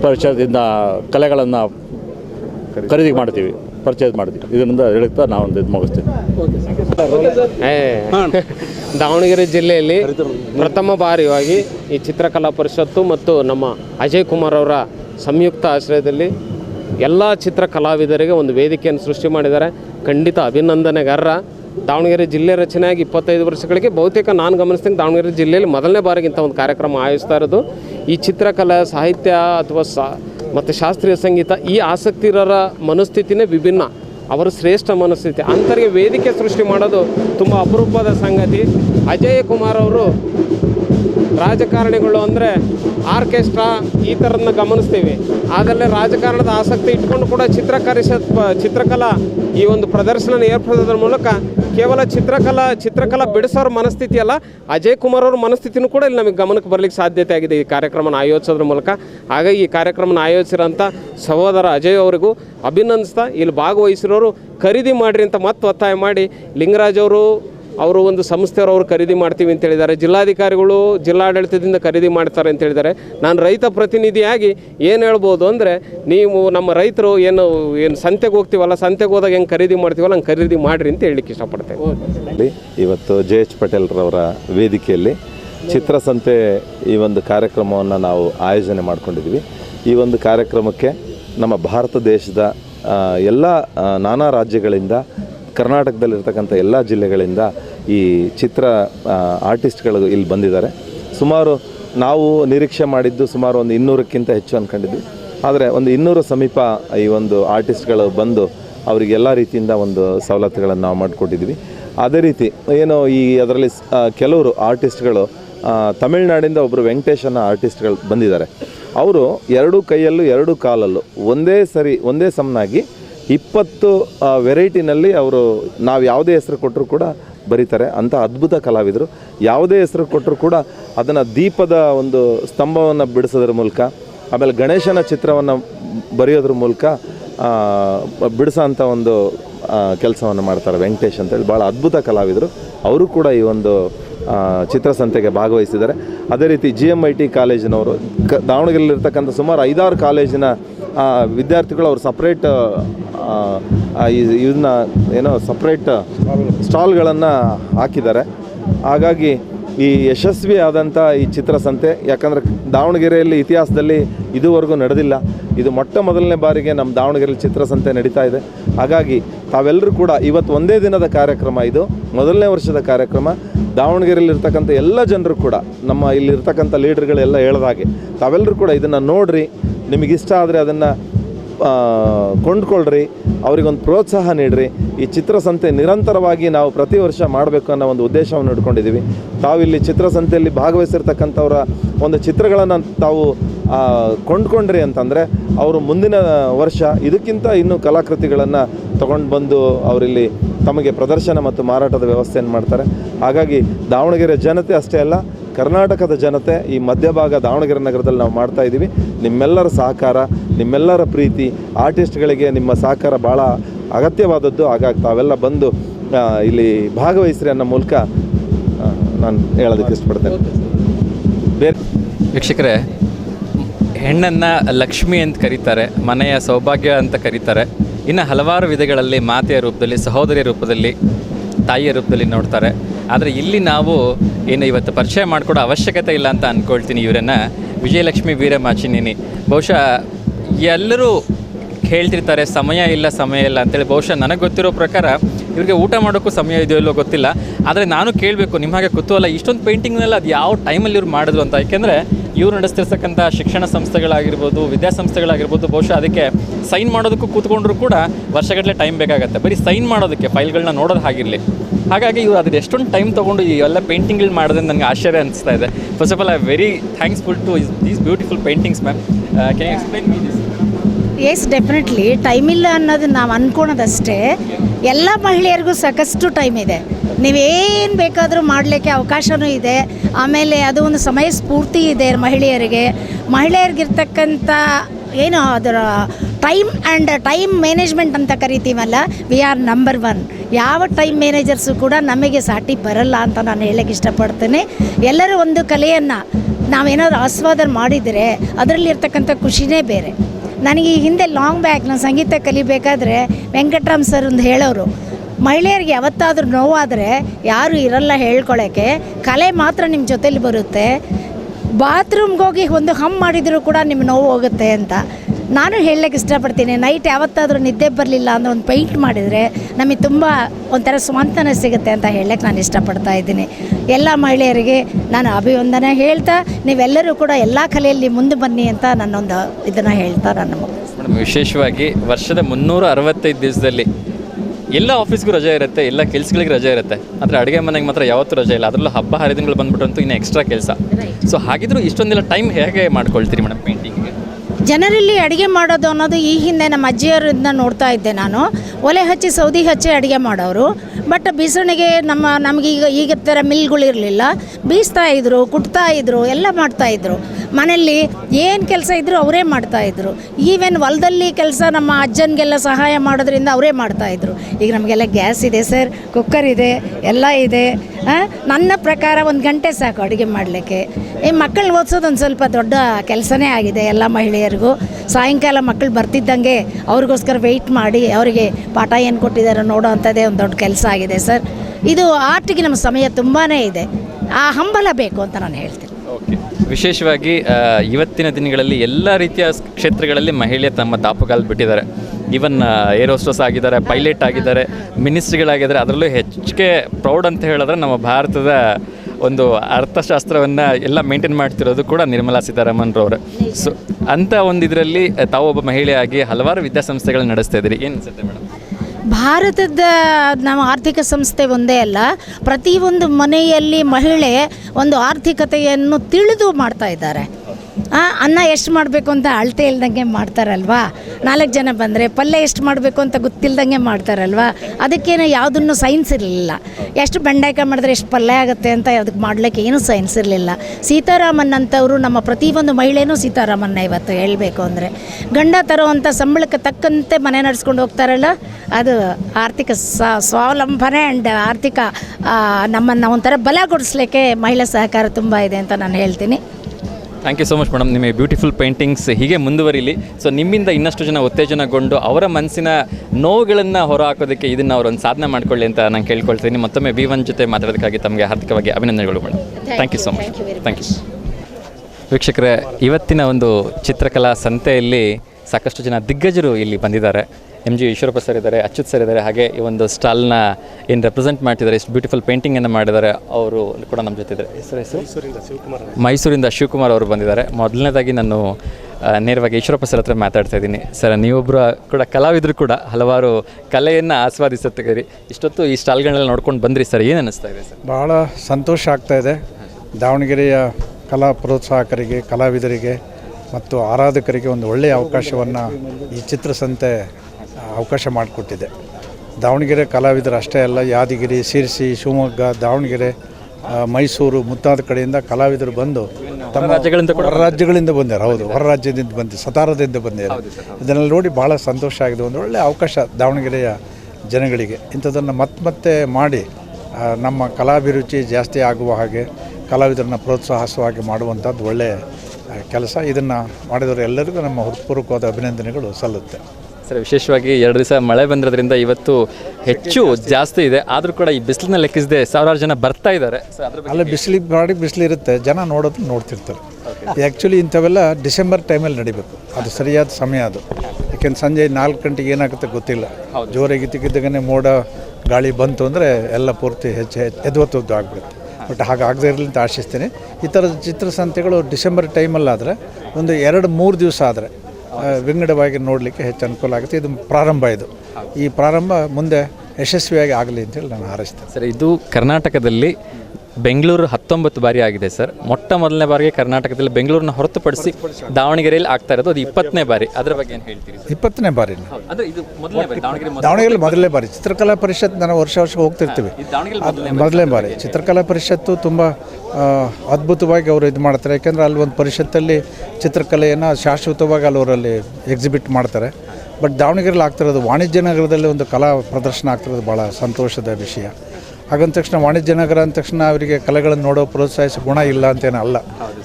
ಪರಿಷತ್ತಿಂದ ಕಲೆಗಳನ್ನು ಖರೀದಿ ಮಾಡ್ತೀವಿ. ಪರ್ಚೇಸ್ ಮಾಡ್ತೀವಿ. ಇದರಿಂದ ಹೇಳುತ್ತಾ ನಾವು ಒಂದು ಇದು ಮುಗಿಸ್ತೀವಿ ದಾವಣಗೆರೆ ಜಿಲ್ಲೆಯಲ್ಲಿ ಪ್ರಥಮ ಬಾರಿಯಾಗಿ ಈ ಚಿತ್ರಕಲಾ ಪರಿಷತ್ತು ಮತ್ತು ನಮ್ಮ ಅಜಯ್ ಕುಮಾರ್ ಅವರ ಸಂಯುಕ್ತ ಆಶ್ರಯದಲ್ಲಿ ಎಲ್ಲ ಚಿತ್ರ ಕಲಾವಿದರಿಗೆ ಒಂದು ವೇದಿಕೆಯನ್ನು ಸೃಷ್ಟಿ ಮಾಡಿದ್ದಾರೆ. ಖಂಡಿತ ಅಭಿನಂದನೆಗಾರರ ದಾವಣಗೆರೆ ಜಿಲ್ಲೆ ರಚನೆಯಾಗಿ ಇಪ್ಪತ್ತೈದು ವರ್ಷಗಳಿಗೆ ಬಹುತೇಕ ನಾನು ಗಮನಿಸ್ತೀನಿ. ದಾವಣಗೆರೆ ಜಿಲ್ಲೆಯಲ್ಲಿ ಮೊದಲನೇ ಬಾರಿಗೆ ಇಂಥ ಒಂದು ಕಾರ್ಯಕ್ರಮ ಆಯೋಜಿಸ್ತಾ ಇರೋದು. ಈ ಚಿತ್ರಕಲೆ, ಸಾಹಿತ್ಯ ಅಥವಾ ಸಾ, ಮತ್ತು ಶಾಸ್ತ್ರೀಯ ಸಂಗೀತ ಈ ಆಸಕ್ತಿ ಇರೋರ ಮನಸ್ಥಿತಿನೇ ವಿಭಿನ್ನ. ಅವರ ಶ್ರೇಷ್ಠ ಮನಸ್ಥಿತಿ. ಅಂಥವ್ರಿಗೆ ವೇದಿಕೆ ಸೃಷ್ಟಿ ಮಾಡೋದು ತುಂಬ ಅಪರೂಪದ ಸಂಗತಿ. ಅಜಯ್ ಕುಮಾರ್ ಅವರು ರಾಜಕಾರಣಿಗಳು ಅಂದರೆ ಆರ್ಕೆಸ್ಟ್ರಾ ಈ ಥರದನ್ನ ಗಮನಿಸ್ತೀವಿ. ಆದಲ್ಲೇ ರಾಜಕಾರಣದ ಆಸಕ್ತಿ ಇಟ್ಕೊಂಡು ಕೂಡ ಚಿತ್ರಕರಿಸ ಚಿತ್ರಕಲಾ ಈ ಒಂದು ಪ್ರದರ್ಶನ ಏರ್ಪಡಿಸೋದ್ರ ಮೂಲಕ ಕೇವಲ ಚಿತ್ರಕಲಾ ಚಿತ್ರಕಲಾ ಬಿಡಿಸೋರ ಮನಸ್ಥಿತಿ ಅಲ್ಲ, ಅಜಯ್ ಕುಮಾರ್ ಅವ್ರ ಮನಸ್ಥಿತಿನೂ ಕೂಡ ಇಲ್ಲಿ ನಮಗೆ ಗಮನಕ್ಕೆ ಬರಲಿಕ್ಕೆ ಸಾಧ್ಯತೆ ಆಗಿದೆ ಈ ಕಾರ್ಯಕ್ರಮನ ಆಯೋಜಿಸೋದ್ರ ಮೂಲಕ. ಹಾಗಾಗಿ ಈ ಕಾರ್ಯಕ್ರಮನ ಆಯೋಜಿಸಿರೋಂಥ ಸಹೋದರ ಅಜಯ್ ಅವರಿಗೂ ಅಭಿನಂದಿಸ್ತಾ, ಇಲ್ಲಿ ಭಾಗವಹಿಸಿರೋರು ಖರೀದಿ ಮಾಡಿರಿ ಅಂತ ಮತ್ತೆ ಒತ್ತಾಯ ಮಾಡಿ ಲಿಂಗರಾಜ್ ಅವರು ಅವರು ಒಂದು ಸಂಸ್ಥೆಯವರು ಅವರು ಖರೀದಿ ಮಾಡ್ತೀವಿ ಅಂತ ಹೇಳಿದ್ದಾರೆ. ಜಿಲ್ಲಾಧಿಕಾರಿಗಳು ಜಿಲ್ಲಾಡಳಿತದಿಂದ ಖರೀದಿ ಮಾಡ್ತಾರೆ ಅಂತ ಹೇಳಿದ್ದಾರೆ. ನಾನು ರೈತ ಪ್ರತಿನಿಧಿಯಾಗಿ ಏನು ಹೇಳ್ಬೋದು ಅಂದರೆ, ನೀವು ನಮ್ಮ ರೈತರು ಏನು ಏನು ಸಂತೆಗೆ ಹೋಗ್ತೀವಲ್ಲ, ಸಂತೆಗೆ ಹೋದಾಗ ಹೆಂಗೆ ಖರೀದಿ ಮಾಡ್ತೀವಲ್ಲ, ಹಂಗೆ ಖರೀದಿ ಮಾಡಿರಿ ಅಂತ ಹೇಳಲಿಕ್ಕೆ ಇಷ್ಟಪಡ್ತೇನೆ. ಇವತ್ತು ಜೆ ಎಚ್ ಪಟೇಲ್ರವರ ವೇದಿಕೆಯಲ್ಲಿ ಚಿತ್ರಸಂತೆ ಈ ಒಂದು ಕಾರ್ಯಕ್ರಮವನ್ನು ನಾವು ಆಯೋಜನೆ ಮಾಡ್ಕೊಂಡಿದ್ವಿ ಈ ಒಂದು ಕಾರ್ಯಕ್ರಮಕ್ಕೆ ನಮ್ಮ ಭಾರತ ದೇಶದ ಎಲ್ಲ ನಾನಾ ರಾಜ್ಯಗಳಿಂದ ಕರ್ನಾಟಕದಲ್ಲಿರ್ತಕ್ಕಂಥ ಎಲ್ಲ ಜಿಲ್ಲೆಗಳಿಂದ ಈ ಚಿತ್ರ ಆರ್ಟಿಸ್ಟ್ಗಳು ಇಲ್ಲಿ ಬಂದಿದ್ದಾರೆ. ಸುಮಾರು ನಾವು ನಿರೀಕ್ಷೆ ಮಾಡಿದ್ದು ಸುಮಾರು ಒಂದು ಇನ್ನೂರಕ್ಕಿಂತ ಹೆಚ್ಚು ಅಂದ್ಕೊಂಡಿದ್ವಿ ಆದರೆ ಒಂದು ಇನ್ನೂರು ಸಮೀಪ ಈ ಒಂದು ಆರ್ಟಿಸ್ಟ್ಗಳು ಬಂದು ಅವರಿಗೆ ಎಲ್ಲ ರೀತಿಯಿಂದ ಒಂದು ಸವಲತ್ತುಗಳನ್ನು ನಾವು ಮಾಡಿಕೊಟ್ಟಿದ್ವಿ ಅದೇ ರೀತಿ ಏನು ಈ ಅದರಲ್ಲಿ ಕೆಲವರು ಆರ್ಟಿಸ್ಟ್ಗಳು ತಮಿಳ್ನಾಡಿಂದ ಒಬ್ಬರು ವೆಂಕಟೇಶ್ ಅನ್ನೋ ಆರ್ಟಿಸ್ಟ್ಗಳು ಬಂದಿದ್ದಾರೆ. ಅವರು ಎರಡೂ ಕೈಯಲ್ಲೂ ಎರಡೂ ಕಾಲಲ್ಲೂ ಒಂದೇ ಸರಿ, ಒಂದೇ ಸಮನಾಗಿ ಇಪ್ಪತ್ತು ವೆರೈಟಿನಲ್ಲಿ ಅವರು ನಾವು ಯಾವುದೇ ಹೆಸರು ಕೊಟ್ಟರು ಕೂಡ ಬರೀತಾರೆ. ಅಂಥ ಅದ್ಭುತ ಕಲಾವಿದರು. ಯಾವುದೇ ಹೆಸರು ಕೊಟ್ಟರು ಕೂಡ ಅದನ್ನು ದೀಪದ ಒಂದು ಸ್ತಂಭವನ್ನು ಬಿಡಿಸೋದ್ರ ಮೂಲಕ, ಆಮೇಲೆ ಗಣೇಶನ ಚಿತ್ರವನ್ನು ಬರೆಯೋದ್ರ ಮೂಲಕ ಬಿಡಿಸೋ ಅಂಥ ಒಂದು ಕೆಲಸವನ್ನು ಮಾಡ್ತಾರೆ ವೆಂಕಟೇಶ್ ಅಂತೇಳಿ ಭಾಳ ಅದ್ಭುತ ಕಲಾವಿದರು. ಅವರು ಕೂಡ ಈ ಒಂದು ಚಿತ್ರಸಂತೆಗೆ ಭಾಗವಹಿಸಿದ್ದಾರೆ. ಅದೇ ರೀತಿ ಜಿ ಎಂ ಐ ಟಿ ಕಾಲೇಜಿನವರು, ಕ, ದಾವಣಗೆರೆಯಲ್ಲಿರ್ತಕ್ಕಂಥ ಸುಮಾರು ಐದಾರು ಕಾಲೇಜಿನ ವಿದ್ಯಾರ್ಥಿಗಳು ಅವರು ಸಪ್ರೇಟ್ ಇದನ್ನ ಏನೋ ಸಪ್ರೇಟ್ ಸ್ಟಾಲ್ಗಳನ್ನು ಹಾಕಿದ್ದಾರೆ. ಹಾಗಾಗಿ ಈ ಯಶಸ್ವಿ ಆದಂಥ ಈ ಚಿತ್ರಸಂತೆ, ಯಾಕಂದರೆ ದಾವಣಗೆರೆಯಲ್ಲಿ ಇತಿಹಾಸದಲ್ಲಿ ಇದುವರೆಗೂ ನಡೆದಿಲ್ಲ. ಇದು ಮೊಟ್ಟ ಮೊದಲನೇ ಬಾರಿಗೆ ನಮ್ಮ ದಾವಣಗೆರೆಯಲ್ಲಿ ಚಿತ್ರಸಂತೆ ನಡೀತಾ ಇದೆ. ಹಾಗಾಗಿ ತಾವೆಲ್ಲರೂ ಕೂಡ ಇವತ್ತು ಒಂದೇ ದಿನದ ಕಾರ್ಯಕ್ರಮ ಇದು. ಮೊದಲನೇ ವರ್ಷದ ಕಾರ್ಯಕ್ರಮ, ದಾವಣಗೆರೆಯಲ್ಲಿರ್ತಕ್ಕಂಥ ಎಲ್ಲ ಜನರು ಕೂಡ, ನಮ್ಮ ಇಲ್ಲಿರ್ತಕ್ಕಂಥ ಲೀಡರ್ಗಳೆಲ್ಲ ಹೇಳ್ದ ಹಾಗೆ, ತಾವೆಲ್ಲರೂ ಕೂಡ ಇದನ್ನು ನೋಡ್ರಿ, ನಿಮಗಿಷ್ಟ ಆದರೆ ಅದನ್ನು ಕೊಂಡ್ಕೊಳ್ರಿ, ಅವರಿಗೊಂದು ಪ್ರೋತ್ಸಾಹ ನೀಡ್ರಿ. ಈ ಚಿತ್ರಸಂತೆ ನಿರಂತರವಾಗಿ ನಾವು ಪ್ರತಿ ವರ್ಷ ಮಾಡಬೇಕು ಅನ್ನೋ ಒಂದು ಉದ್ದೇಶವನ್ನು ಇಟ್ಕೊಂಡಿದ್ದೀವಿ ತಾವು ಇಲ್ಲಿ ಚಿತ್ರಸಂತೆಯಲ್ಲಿ ಭಾಗವಹಿಸಿರ್ತಕ್ಕಂಥವರ ಒಂದು ಚಿತ್ರಗಳನ್ನು ತಾವು ಕೊಂಡ್ಕೊಂಡ್ರಿ ಅಂತಂದರೆ ಅವರು ಮುಂದಿನ ವರ್ಷ ಇದಕ್ಕಿಂತ ಇನ್ನೂ ಕಲಾಕೃತಿಗಳನ್ನು ತಗೊಂಡು ಬಂದು ಅವರಿಲ್ಲಿ ತಮಗೆ ಪ್ರದರ್ಶನ ಮತ್ತು ಮಾರಾಟದ ವ್ಯವಸ್ಥೆಯನ್ನು ಮಾಡ್ತಾರೆ. ಹಾಗಾಗಿ ದಾವಣಗೆರೆ ಜನತೆ ಅಷ್ಟೇ ಅಲ್ಲ ಕರ್ನಾಟಕದ ಜನತೆ ಈ ಮಧ್ಯಭಾಗ ದಾವಣಗೆರೆ ನಗರದಲ್ಲಿ ನಾವು ಮಾಡ್ತಾ ಇದ್ದೀವಿ. ನಿಮ್ಮೆಲ್ಲರ ಸಹಕಾರ ನಿಮ್ಮೆಲ್ಲರ ಪ್ರೀತಿ ಆರ್ಟಿಸ್ಟ್ಗಳಿಗೆ ನಿಮ್ಮ ಸಹಕಾರ ಭಾಳ ಅಗತ್ಯವಾದದ್ದು. ಹಾಗಾಗಿ ತಾವೆಲ್ಲ ಬಂದು ಇಲ್ಲಿ ಭಾಗವಹಿಸ್ರಿ ಅನ್ನೋ ಮೂಲಕ ನಾನು ಹೇಳೋದಕ್ಕೆ ಇಷ್ಟಪಡ್ತೇನೆ. ಬೇರೆ ವೀಕ್ಷಕರೇ ಹೆಣ್ಣನ್ನು ಲಕ್ಷ್ಮಿ ಅಂತ ಕರೀತಾರೆ, ಮನೆಯ ಸೌಭಾಗ್ಯ ಅಂತ ಕರೀತಾರೆ. ಇನ್ನು ಹಲವಾರು ವಿಧಗಳಲ್ಲಿ ಮಾತೆಯ ರೂಪದಲ್ಲಿ, ಸಹೋದರಿಯ ರೂಪದಲ್ಲಿ, ತಾಯಿಯ ರೂಪದಲ್ಲಿ ನೋಡ್ತಾರೆ. ಆದರೆ ಇಲ್ಲಿ ನಾವು ಏನು ಇವತ್ತು ಪರಿಚಯ ಮಾಡಿಕೊಡೋ ಅವಶ್ಯಕತೆ ಇಲ್ಲ ಅಂತ ಅಂದ್ಕೊಳ್ತೀನಿ ಇವರನ್ನು. ವಿಜಯಲಕ್ಷ್ಮಿ ವೀರಮಾಚಿನಿನಿ ಬಹುಶಃ ಎಲ್ಲರೂ ಹೇಳ್ತಿರ್ತಾರೆ ಸಮಯ ಇಲ್ಲ ಸಮಯ ಇಲ್ಲ ಅಂತೇಳಿ. ಬಹುಶಃ ನನಗೆ ಗೊತ್ತಿರೋ ಪ್ರಕಾರ ಇವರಿಗೆ ಊಟ ಮಾಡೋಕ್ಕೂ ಸಮಯ ಇದೆಯೋ ಇಲ್ಲೋ ಗೊತ್ತಿಲ್ಲ. ಆದರೆ ನಾನು ಕೇಳಬೇಕು ನಿಮ್ಮ ಹಾಗೆ ಕುತೂಹಲ. ಇಷ್ಟೊಂದು ಪೇಂಟಿಂಗ್ನೆಲ್ಲ ಅದು ಯಾವ ಟೈಮಲ್ಲಿ ಇವ್ರು ಮಾಡಿದ್ರು ಅಂತ. ಯಾಕೆಂದರೆ ಇವ್ರು ನಡೆಸ್ತಿರ್ತಕ್ಕಂಥ ಶಿಕ್ಷಣ ಸಂಸ್ಥೆಗಳಾಗಿರ್ಬೋದು ವಿದ್ಯಾಸಂಸ್ಥೆಗಳಾಗಿರ್ಬೋದು ಬಹುಶಃ ಅದಕ್ಕೆ ಸೈನ್ ಮಾಡೋದಕ್ಕೂ ಕೂತ್ಕೊಂಡ್ರು ಕೂಡ ವರ್ಷಗಟ್ಟಲೆ ಟೈಮ್ ಬೇಕಾಗುತ್ತೆ. ಬರೀ ಸೈನ್ ಮಾಡೋದಕ್ಕೆ ಫೈಲ್ಗಳನ್ನ ನೋಡೋದು ಹಾಗಿರಲಿ. ಹಾಗಾಗಿ ಇವ್ರು ಅದ್ರ ಎಷ್ಟೊಂದು ಟೈಮ್ ತೊಗೊಂಡು ಈ ಎಲ್ಲ ಪೇಂಟಿಂಗ್ಗಳು ಮಾಡ್ದೆ ನನಗೆ ಆಶ್ಚರ್ಯ ಅನಿಸ್ತಾ ಇದೆ. First of all I very thanksful to these beautiful paintings ma'am can explain me this yes definitely time ಇಲ್ಲ ಅನ್ನೋದು ನಾವು ಅಂದ್ಕೊಳೋದಷ್ಟೇ ಎಲ್ಲ ಮಹಿಳೆಯರಿಗೂ ಸಾಕಷ್ಟು ಟೈಮ್ ಇದೆ. ನೀವೇನು ಬೇಕಾದರೂ ಮಾಡಲಿಕ್ಕೆ ಅವಕಾಶವೂ ಇದೆ. ಆಮೇಲೆ ಅದು ಒಂದು ಸಮಯ ಸ್ಫೂರ್ತಿ ಇದೆ ಮಹಿಳೆಯರಿಗೆ. ಮಹಿಳೆಯರಿಗಿರ್ತಕ್ಕಂಥ ಏನು ಅದರ ಟೈಮ್ ಆ್ಯಂಡ್ ಟೈಮ್ ಮ್ಯಾನೇಜ್ಮೆಂಟ್ ಅಂತ ಕರಿತೀವಲ್ಲ, ವಿ ಆರ್ ನಂಬರ್ ಒನ್. ಯಾವ ಟೈಮ್ ಮ್ಯಾನೇಜರ್ಸು ಕೂಡ ನಮಗೆ ಸಾಟಿ ಬರಲ್ಲ ಅಂತ ನಾನು ಹೇಳಕ್ಕೆ ಇಷ್ಟಪಡ್ತೇನೆ. ಎಲ್ಲರೂ ಒಂದು ಕಲೆಯನ್ನು ನಾವೇನಾದ್ರು ಆಸ್ವಾದನೆ ಮಾಡಿದರೆ ಅದರಲ್ಲಿರ್ತಕ್ಕಂಥ ಖುಷಿನೇ ಬೇರೆ. ನನಗೆ ಈ ಹಿಂದೆ ಲಾಂಗ್ ಬ್ಯಾಕ್ ನಾನು ಸಂಗೀತ ಕಲಿಬೇಕಾದ್ರೆ ವೆಂಕಟರಾಮ್ ಸರ್ ಒಂದು ಹೇಳೋರು ಮಹಿಳೆಯರಿಗೆ ಯಾವತ್ತಾದರೂ ನೋವಾದರೆ ಯಾರು ಇರಲ್ಲ ಹೇಳ್ಕೊಳ್ಳೋಕ್ಕೆ ಕಲೆ ಮಾತ್ರ ನಿಮ್ಮ ಜೊತೇಲಿ ಬರುತ್ತೆ. ಬಾತ್ರೂಮ್ಗೆ ಹೋಗಿ ಒಂದು ಹಮ್ ಮಾಡಿದರೂ ಕೂಡ ನಿಮ್ಮ ನೋವು ಹೋಗುತ್ತೆ ಅಂತ. ನಾನು ಹೇಳಲಿಕ್ಕೆ ಇಷ್ಟಪಡ್ತೀನಿ. ನೈಟ್ ಯಾವತ್ತಾದರೂ ನಿದ್ದೆ ಬರಲಿಲ್ಲ ಅಂದರೆ ಒಂದು ಪೈಂಟ್ ಮಾಡಿದರೆ ನಮಗೆ ತುಂಬ ಒಂಥರ ಸ್ವಾಂತನ ಸಿಗುತ್ತೆ ಅಂತ ಹೇಳಕ್ಕೆ ನಾನು ಇಷ್ಟಪಡ್ತಾ ಇದ್ದೀನಿ. ಎಲ್ಲ ಮಹಿಳೆಯರಿಗೆ ನಾನು ಅಭಿವಂದನೆ ಹೇಳ್ತಾ, ನೀವೆಲ್ಲರೂ ಕೂಡ ಎಲ್ಲ ಕಲೆಯಲ್ಲಿ ಮುಂದೆ ಬನ್ನಿ ಅಂತ ನನ್ನೊಂದು ಇದನ್ನು ಹೇಳ್ತಾ ನನ್ನ. ಮೇಡಮ್, ವಿಶೇಷವಾಗಿ ವರ್ಷದ ಮುನ್ನೂರ ಅರವತ್ತೈದು ದಿವಸದಲ್ಲಿ ಎಲ್ಲ ಆಫೀಸ್ಗೂ ರಜೆ ಇರುತ್ತೆ ಎಲ್ಲ ಕೆಲಸಗಳಿಗೆ ರಜೆ ಇರುತ್ತೆ. ಆದರೆ ಅಡುಗೆ ಮನೆಗೆ ಮಾತ್ರ ಯಾವತ್ತೂ ರಜೆ ಇಲ್ಲ. ಅದರಲ್ಲೂ ಹಬ್ಬ ಹರಿದಿನಗಳು ಬಂದ್ಬಿಟ್ಟಂತೂ ಇನ್ನು ಎಕ್ಸ್ಟ್ರಾ ಕೆಲಸ. ಸೊ ಹಾಗಿದ್ರೂ ಇಷ್ಟೊಂದೆಲ್ಲ ಟೈಮ್ ಹೇಗೆ ಮಾಡ್ಕೊಳ್ತೀರಿ ಮೇಡಮ್ ಪೇಂಟಿಂಗ್ ಜನರಲ್ಲಿ ಅಡುಗೆ ಮಾಡೋದು ಅನ್ನೋದು ಈ ಹಿಂದೆ ನಮ್ಮ ಅಜ್ಜಿಯವರಿಂದ ನೋಡ್ತಾ ಇದ್ದೆ ನಾನು. ಒಲೆ ಹಚ್ಚಿ ಸೌದಿ ಹಚ್ಚಿ ಅಡುಗೆ ಮಾಡೋರು. ಬಟ್ ಬೀಸಣಿಗೆ ನಮ್ಮ, ನಮಗೆ ಈಗ ಥರ ಮಿಲ್ಗಳಿರಲಿಲ್ಲ ಬೀಸ್ತಾ ಇದ್ರು, ಕುಟ್ತಾ ಇದ್ರು, ಎಲ್ಲ ಮಾಡ್ತಾ ಇದ್ರು. ಮನೆಯಲ್ಲಿ ಏನು ಕೆಲಸ ಇದ್ದರೂ ಅವರೇ ಮಾಡ್ತಾ ಇದ್ರು. ಈವೆನ್ ಹೊಲದಲ್ಲಿ ಕೆಲಸ ನಮ್ಮ ಅಜ್ಜನಿಗೆಲ್ಲ ಸಹಾಯ ಮಾಡೋದ್ರಿಂದ ಅವರೇ ಮಾಡ್ತಾ ಇದ್ರು. ಈಗ ನಮಗೆಲ್ಲ ಗ್ಯಾಸ್ ಇದೆ ಸರ್, ಕುಕ್ಕರ್ ಇದೆ, ಎಲ್ಲ ಇದೆ. ನನ್ನ ಪ್ರಕಾರ ಒಂದು ಗಂಟೆ ಸಾಕು ಅಡುಗೆ ಮಾಡಲಿಕ್ಕೆ. ಈ ಮಕ್ಕಳನ್ನ ಓದಿಸೋದು ಒಂದು ಸ್ವಲ್ಪ ದೊಡ್ಡ ಕೆಲಸನೇ ಆಗಿದೆ ಎಲ್ಲ ಮಹಿಳೆಯರಿಗೂ. ಸಾಯಂಕಾಲ ಮಕ್ಕಳು ಬರ್ತಿದ್ದಂಗೆ ಅವ್ರಿಗೋಸ್ಕರ ವೆಯ್ಟ್ ಮಾಡಿ, ಅವರಿಗೆ ಪಾಠ ಏನು ಕೊಟ್ಟಿದ್ದಾರೆ ನೋಡೋ ಅಂಥದ್ದೇ ಒಂದು ದೊಡ್ಡ ಕೆಲಸ ಆಗಿದೆ ಸರ್. ಇದು ಆರ್ಟಿಗೆ ನಮ್ಮ ಸಮಯ ತುಂಬಾ ಇದೆ. ಆ ಹಂಬಲ ಬೇಕು ಅಂತ ನಾನು ಹೇಳ್ತೀನಿ. ಓಕೆ. ವಿಶೇಷವಾಗಿ ಇವತ್ತಿನ ದಿನಗಳಲ್ಲಿ ಎಲ್ಲ ರೀತಿಯ ಕ್ಷೇತ್ರಗಳಲ್ಲಿ ಮಹಿಳೆ ತಮ್ಮ ದಾಪುಗಾಲು ಬಿಟ್ಟಿದ್ದಾರೆ. ಈವನ್ ಏರ್ ಆಗಿದ್ದಾರೆ, ಪೈಲಟ್ ಆಗಿದ್ದಾರೆ, ಮಿನಿಸ್ಟ್ರಿಗಳಾಗಿದ್ದಾರೆ, ಅದರಲ್ಲೂ ಹೆಚ್ಚಿಗೆ ಪ್ರೌಡ್ ಅಂತ ಹೇಳಿದ್ರೆ ನಮ್ಮ ಭಾರತದ ಒಂದು ಅರ್ಥಶಾಸ್ತ್ರವನ್ನು ಎಲ್ಲ ಮೇಂಟೈನ್ ಮಾಡ್ತಿರೋದು ಕೂಡ ನಿರ್ಮಲಾ ಸೀತಾರಾಮನ್ ರವರು. ಸೊ ಅಂಥ ಒಂದು ಇದರಲ್ಲಿ ತಾವೊಬ್ಬ ಮಹಿಳೆಯಾಗಿ ಹಲವಾರು ವಿದ್ಯಾಸಂಸ್ಥೆಗಳನ್ನ ನಡೆಸ್ತಾ ಇದ್ದೀರಿ. ಏನು ಅನಿಸುತ್ತೆ ಮೇಡಮ್? ಭಾರತದ ನಮ್ಮ ಆರ್ಥಿಕ ಸಂಸ್ಥೆ ಒಂದೇ ಅಲ್ಲ ಪ್ರತಿಯೊಂದು ಮನೆಯಲ್ಲಿ ಮಹಿಳೆ ಒಂದು ಆರ್ಥಿಕತೆಯನ್ನು ತಿಳಿದು ಮಾಡ್ತಾ ಇದ್ದಾರೆ. ಅನ್ನ ಎಷ್ಟು ಮಾಡಬೇಕು ಅಂತ ಅಳತೆ ಇಲ್ದಂಗೆ ಮಾಡ್ತಾರಲ್ವಾ? ನಾಲ್ಕು ಜನ ಬಂದರೆ ಪಲ್ಯ ಎಷ್ಟು ಮಾಡಬೇಕು ಅಂತ ಗೊತ್ತಿಲ್ದಂಗೆ ಮಾಡ್ತಾರಲ್ವಾ? ಅದಕ್ಕೇನು ಯಾವುದನ್ನು ಸೈನ್ಸ್ ಇರಲಿಲ್ಲ. ಎಷ್ಟು ಬೆಂಡೆಕಾಯಿ ಮಾಡಿದ್ರೆ ಎಷ್ಟು ಪಲ್ಯ ಆಗುತ್ತೆ ಅಂತ ಅದಕ್ಕೆ ಮಾಡಲಿಕ್ಕೆ ಏನೂ ಸೈನ್ಸ್ ಇರಲಿಲ್ಲ. ಸೀತಾರಾಮನ್ ಅಂತವರು ನಮ್ಮ ಪ್ರತಿಯೊಂದು ಮಹಿಳೆಯೂ ಸೀತಾರಾಮನ್ನ ಇವತ್ತು ಹೇಳಬೇಕು ಅಂದರೆ. ಗಂಡ ತರುವಂಥ ಸಂಬಳಕ್ಕೆ ತಕ್ಕಂತೆ ಮನೆ ನಡೆಸ್ಕೊಂಡು ಹೋಗ್ತಾರಲ್ಲ, ಅದು ಆರ್ಥಿಕ ಸ್ವಾವಲಂಬನೆ ಆ್ಯಂಡ್ ಆರ್ಥಿಕ ನಮ್ಮನ್ನು ಒಂಥರ ಬಲಗೊಡಿಸ್ಲಿಕ್ಕೆ ಮಹಿಳಾ ಸಹಕಾರ ತುಂಬ ಇದೆ ಅಂತ ನಾನು ಹೇಳ್ತೀನಿ. Thank you so much madam ನಿಮಗೆ ಬ್ಯೂಟಿಫುಲ್ ಪೇಂಟಿಂಗ್ಸ್ ಹೀಗೆ ಮುಂದುವರಿಲಿ. ಸೊ ನಿಮ್ಮಿಂದ ಇನ್ನಷ್ಟು ಜನ ಉತ್ತೇಜನಗೊಂಡು ಅವರ ಮನಸ್ಸಿನ ನೋವುಗಳನ್ನು ಹೊರಹಾಕೋದಕ್ಕೆ ಇದನ್ನು ಅವರೊಂದು ಒಂದು ಸಾಧನೆ ಮಾಡ್ಕೊಳ್ಳಿ ಅಂತ ನಾನು ಕೇಳ್ಕೊಳ್ತೀನಿ. ಮತ್ತೊಮ್ಮೆ ಬಿ ಒನ್ ಜೊತೆ ಮಾತಾಡೋದಕ್ಕಾಗಿ ತಮಗೆ ಹಾರ್ದಿಕವಾಗಿ ಅಭಿನಂದನೆಗಳು madam thank you so much thank you ವೀಕ್ಷಕರೇ ಇವತ್ತಿನ ಒಂದು ಚಿತ್ರಕಲಾ ಸಂತೆಯಲ್ಲಿ ಸಾಕಷ್ಟು ಜನ ದಿಗ್ಗಜರು ಇಲ್ಲಿ ಬಂದಿದ್ದಾರೆ. ಎಂ ಜಿ ಈಶ್ವರಪ್ಪ ಸರ್ ಇದ್ದಾರೆ ಅಚ್ಯುತ್ ಸರ್ ಇದ್ದಾರೆ ಹಾಗೆ ಈ ಒಂದು ಸ್ಟಾಲ್ನ ಏನು ರೆಪ್ರೆಸೆಂಟ್ ಮಾಡ್ತಿದ್ದಾರೆ ಇಷ್ಟು ಬ್ಯೂಟಿಫುಲ್ ಪೇಂಟಿಂಗನ್ನು ಮಾಡಿದ್ದಾರೆ ಅವರು ಕೂಡ ನಮ್ಮ ಜೊತೆ ಇದ್ದಾರೆ. ಹೆಸರು ಹೆಸರು? ಮೈಸೂರಿಂದ ಶಿವಕುಮಾರ್ ಅವರು. ಬಂದಿದ್ದಾರೆ. ಮೊದಲನೇದಾಗಿ ನಾನು ನೇರವಾಗಿ ಈಶ್ವರಪ್ಪ ಸರ್ ಹತ್ರ ಮಾತಾಡ್ತಾ ಇದ್ದೀನಿ. ಸರ್ ನೀವೊಬ್ಬರು ಕೂಡ ಕಲಾವಿದರು ಕೂಡ ಹಲವಾರು ಕಲೆಯನ್ನು ಆಸ್ವಾದಿಸುತ್ತೀರಿ ಇಷ್ಟೊತ್ತು ಈ ಸ್ಟಾಲ್ಗಳನ್ನೆಲ್ಲ ನೋಡ್ಕೊಂಡು ಬಂದ್ರಿ ಸರ್ ಏನು ಅನ್ನಿಸ್ತಾ ಇದೆ ಸರ್ ಭಾಳ ಸಂತೋಷ ಆಗ್ತಾ ಇದೆ. ದಾವಣಗೆರೆಯ ಕಲಾ ಪ್ರೋತ್ಸಾಹಕರಿಗೆ ಕಲಾವಿದರಿಗೆ ಮತ್ತು ಆರಾಧಕರಿಗೆ ಒಂದು ಒಳ್ಳೆಯ ಅವಕಾಶವನ್ನು ಈ ಚಿತ್ರಸಂತೆ ಅವಕಾಶ ಮಾಡಿಕೊಟ್ಟಿದೆ. ದಾವಣಗೆರೆ ಕಲಾವಿದರು ಅಷ್ಟೇ ಅಲ್ಲ ಯಾದಗಿರಿ ಶಿರ್ಸಿ ಶಿವಮೊಗ್ಗ ದಾವಣಗೆರೆ ಮೈಸೂರು ಮುಂತಾದ ಕಡೆಯಿಂದ ಕಲಾವಿದರು ಬಂದು ತಮ್ಮ ರಾಜ್ಯಗಳಿಂದ ಕೂಡ ಹೊರ ರಾಜ್ಯಗಳಿಂದ ಬಂದಿದ್ದಾರೆ. ಹೌದು ಹೊರ ರಾಜ್ಯದಿಂದ ಬಂದು ಸತಾರದಿಂದ ಬಂದಿದ್ದಾರೆ. ಇದನ್ನೆಲ್ಲ ನೋಡಿ ಭಾಳ ಸಂತೋಷ ಆಗಿದೆ. ಒಂದು ಒಳ್ಳೆಯ ಅವಕಾಶ ದಾವಣಗೆರೆಯ ಜನಗಳಿಗೆ. ಇಂಥದ್ದನ್ನು ಮತ್ತೆ ಮತ್ತೆ ಮಾಡಿ ನಮ್ಮ ಕಲಾಭಿರುಚಿ ಜಾಸ್ತಿ ಆಗುವ ಹಾಗೆ ಕಲಾವಿದರನ್ನ ಪ್ರೋತ್ಸಾಹಿಸುವ ಮಾಡುವಂಥದ್ದು ಒಳ್ಳೆಯ ಕೆಲಸ. ಇದನ್ನು ಮಾಡಿದವರು ಎಲ್ಲರಿಗೂ ನಮ್ಮ ಹೃತ್ಪೂರ್ವಕವಾದ ಅಭಿನಂದನೆಗಳು ಸಲ್ಲುತ್ತೆ. ಸರ್ ವಿಶೇಷವಾಗಿ ಎರಡು ದಿವಸ ಮಳೆ ಬಂದಿರೋದ್ರಿಂದ ಇವತ್ತು ಹೆಚ್ಚು ಜಾಸ್ತಿ ಇದೆ. ಆದರೂ ಕೂಡ ಈ ಬಿಸಿಲನ್ನ ಲೆಕ್ಕಿಸದೆ ಸಾವಿರಾರು ಜನ ಬರ್ತಾ ಇದ್ದಾರೆ. ಅಲ್ಲ ಬಿಸಿಲಿಗೆ ಮಾಡಿ ಬಿಸಿಲಿರುತ್ತೆ ಜನ ನೋಡೋದು ನೋಡ್ತಿರ್ತಾರೆ. ಆ್ಯಕ್ಚುಲಿ ಇಂಥವೆಲ್ಲ ಡಿಸೆಂಬರ್ ಟೈಮಲ್ಲಿ ನಡಿಬೇಕು. ಅದು ಸರಿಯಾದ ಸಮಯ ಅದು. ಯಾಕೆಂದ್ರೆ ಸಂಜೆ ನಾಲ್ಕು ಗಂಟೆಗೆ ಏನಾಗುತ್ತೆ ಗೊತ್ತಿಲ್ಲ. ಜೋರಾಗಿ ಇದ್ದಕ್ಕಿದ್ದಾಗನೇ ಮೋಡ ಗಾಳಿ ಬಂತು ಅಂದರೆ ಎಲ್ಲ ಪೂರ್ತಿ ಹೆಚ್ಚು ಎದ್ವತ್ತದ್ದು ಆಗ್ಬಿಡುತ್ತೆ. ಬಟ್ ಹಾಗಾಗದೇ ಇರಲಿ ಅಂತ ಆಶಿಸ್ತೀನಿ. ಈ ಥರದ ಚಿತ್ರಸಂತೆಗಳು ಡಿಸೆಂಬರ್ ಟೈಮಲ್ಲಾದರೆ ಒಂದು ಎರಡು ಮೂರು ದಿವಸ ಆದರೆ ವಿಂಗಡವಾಗಿ ನೋಡಲಿಕ್ಕೆ ಹೆಚ್ಚು ಅನುಕೂಲ ಆಗುತ್ತೆ. ಇದು ಪ್ರಾರಂಭ ಇದು. ಈ ಪ್ರಾರಂಭ ಮುಂದೆ ಯಶಸ್ವಿಯಾಗಿ ಆಗಲಿ ಅಂತೇಳಿ ನಾನು ಹಾರೈಸ್ತೇನೆ. ಸರ್, ಇದು ಕರ್ನಾಟಕದಲ್ಲಿ ಬೆಂಗಳೂರು ಹತ್ತೊಂಬತ್ತು ಬಾರಿ ಆಗಿದೆ ಸರ್. ಮೊಟ್ಟ ಮೊದಲನೇ ಬಾರಿಗೆ ಕರ್ನಾಟಕದಲ್ಲಿ ಬೆಂಗಳೂರನ್ನ ಹೊರತುಪಡಿಸಿ ದಾವಣಗೆರೆಯಲ್ಲಿ ಆಗ್ತಾ ಇರೋದು ಅದು ಇಪ್ಪತ್ತನೇ ಬಾರಿ. ಅದರ ಬಗ್ಗೆ ಏನು ಹೇಳ್ತೀರಿ ಇಪ್ಪತ್ತನೇ ಬಾರಿ ಅದು ಇದು ಮೊದಲನೇ ಬಾರಿ ದಾವಣಗೆರೆ ದಾವಣಗೆರೆ ಮೊದಲನೇ ಬಾರಿ. ಚಿತ್ರಕಲಾ ಪರಿಷತ್ ನಾನು ವರ್ಷ ವರ್ಷ ಹೋಗ್ತಿರ್ತೀವಿ. ಮೊದಲನೇ ಬಾರಿ. ಚಿತ್ರಕಲಾ ಪರಿಷತ್ತು ತುಂಬ ಅದ್ಭುತವಾಗಿ ಅವರು ಇದು ಮಾಡ್ತಾರೆ. ಯಾಕೆಂದರೆ ಅಲ್ಲಿ ಒಂದು ಪರಿಷತ್ತಲ್ಲಿ ಚಿತ್ರಕಲೆಯನ್ನು ಶಾಶ್ವತವಾಗಿ ಅಲ್ಲಿ ಅವರಲ್ಲಿ ಎಕ್ಸಿಬಿಟ್ ಮಾಡ್ತಾರೆ. ಬಟ್ ದಾವಣಗೆರೆಯಲ್ಲಿ ಆಗ್ತಿರೋದು ವಾಣಿಜ್ಯ ನಗರದಲ್ಲಿ ಒಂದು ಕಲಾ ಪ್ರದರ್ಶನ ಆಗ್ತಿರೋದು ಭಾಳ ಸಂತೋಷದ ವಿಷಯ. ಹಾಗಂದ ತಕ್ಷಣ ವಾಣಿಜ್ಯ ನಗರ ಅಂದ ತಕ್ಷಣ ಅವರಿಗೆ ಕಲೆಗಳನ್ನು ನೋಡೋ ಪ್ರೋತ್ಸಾಹಿಸೋ ಗುಣ ಇಲ್ಲ ಅಂತೇನೂ ಅಲ್ಲ.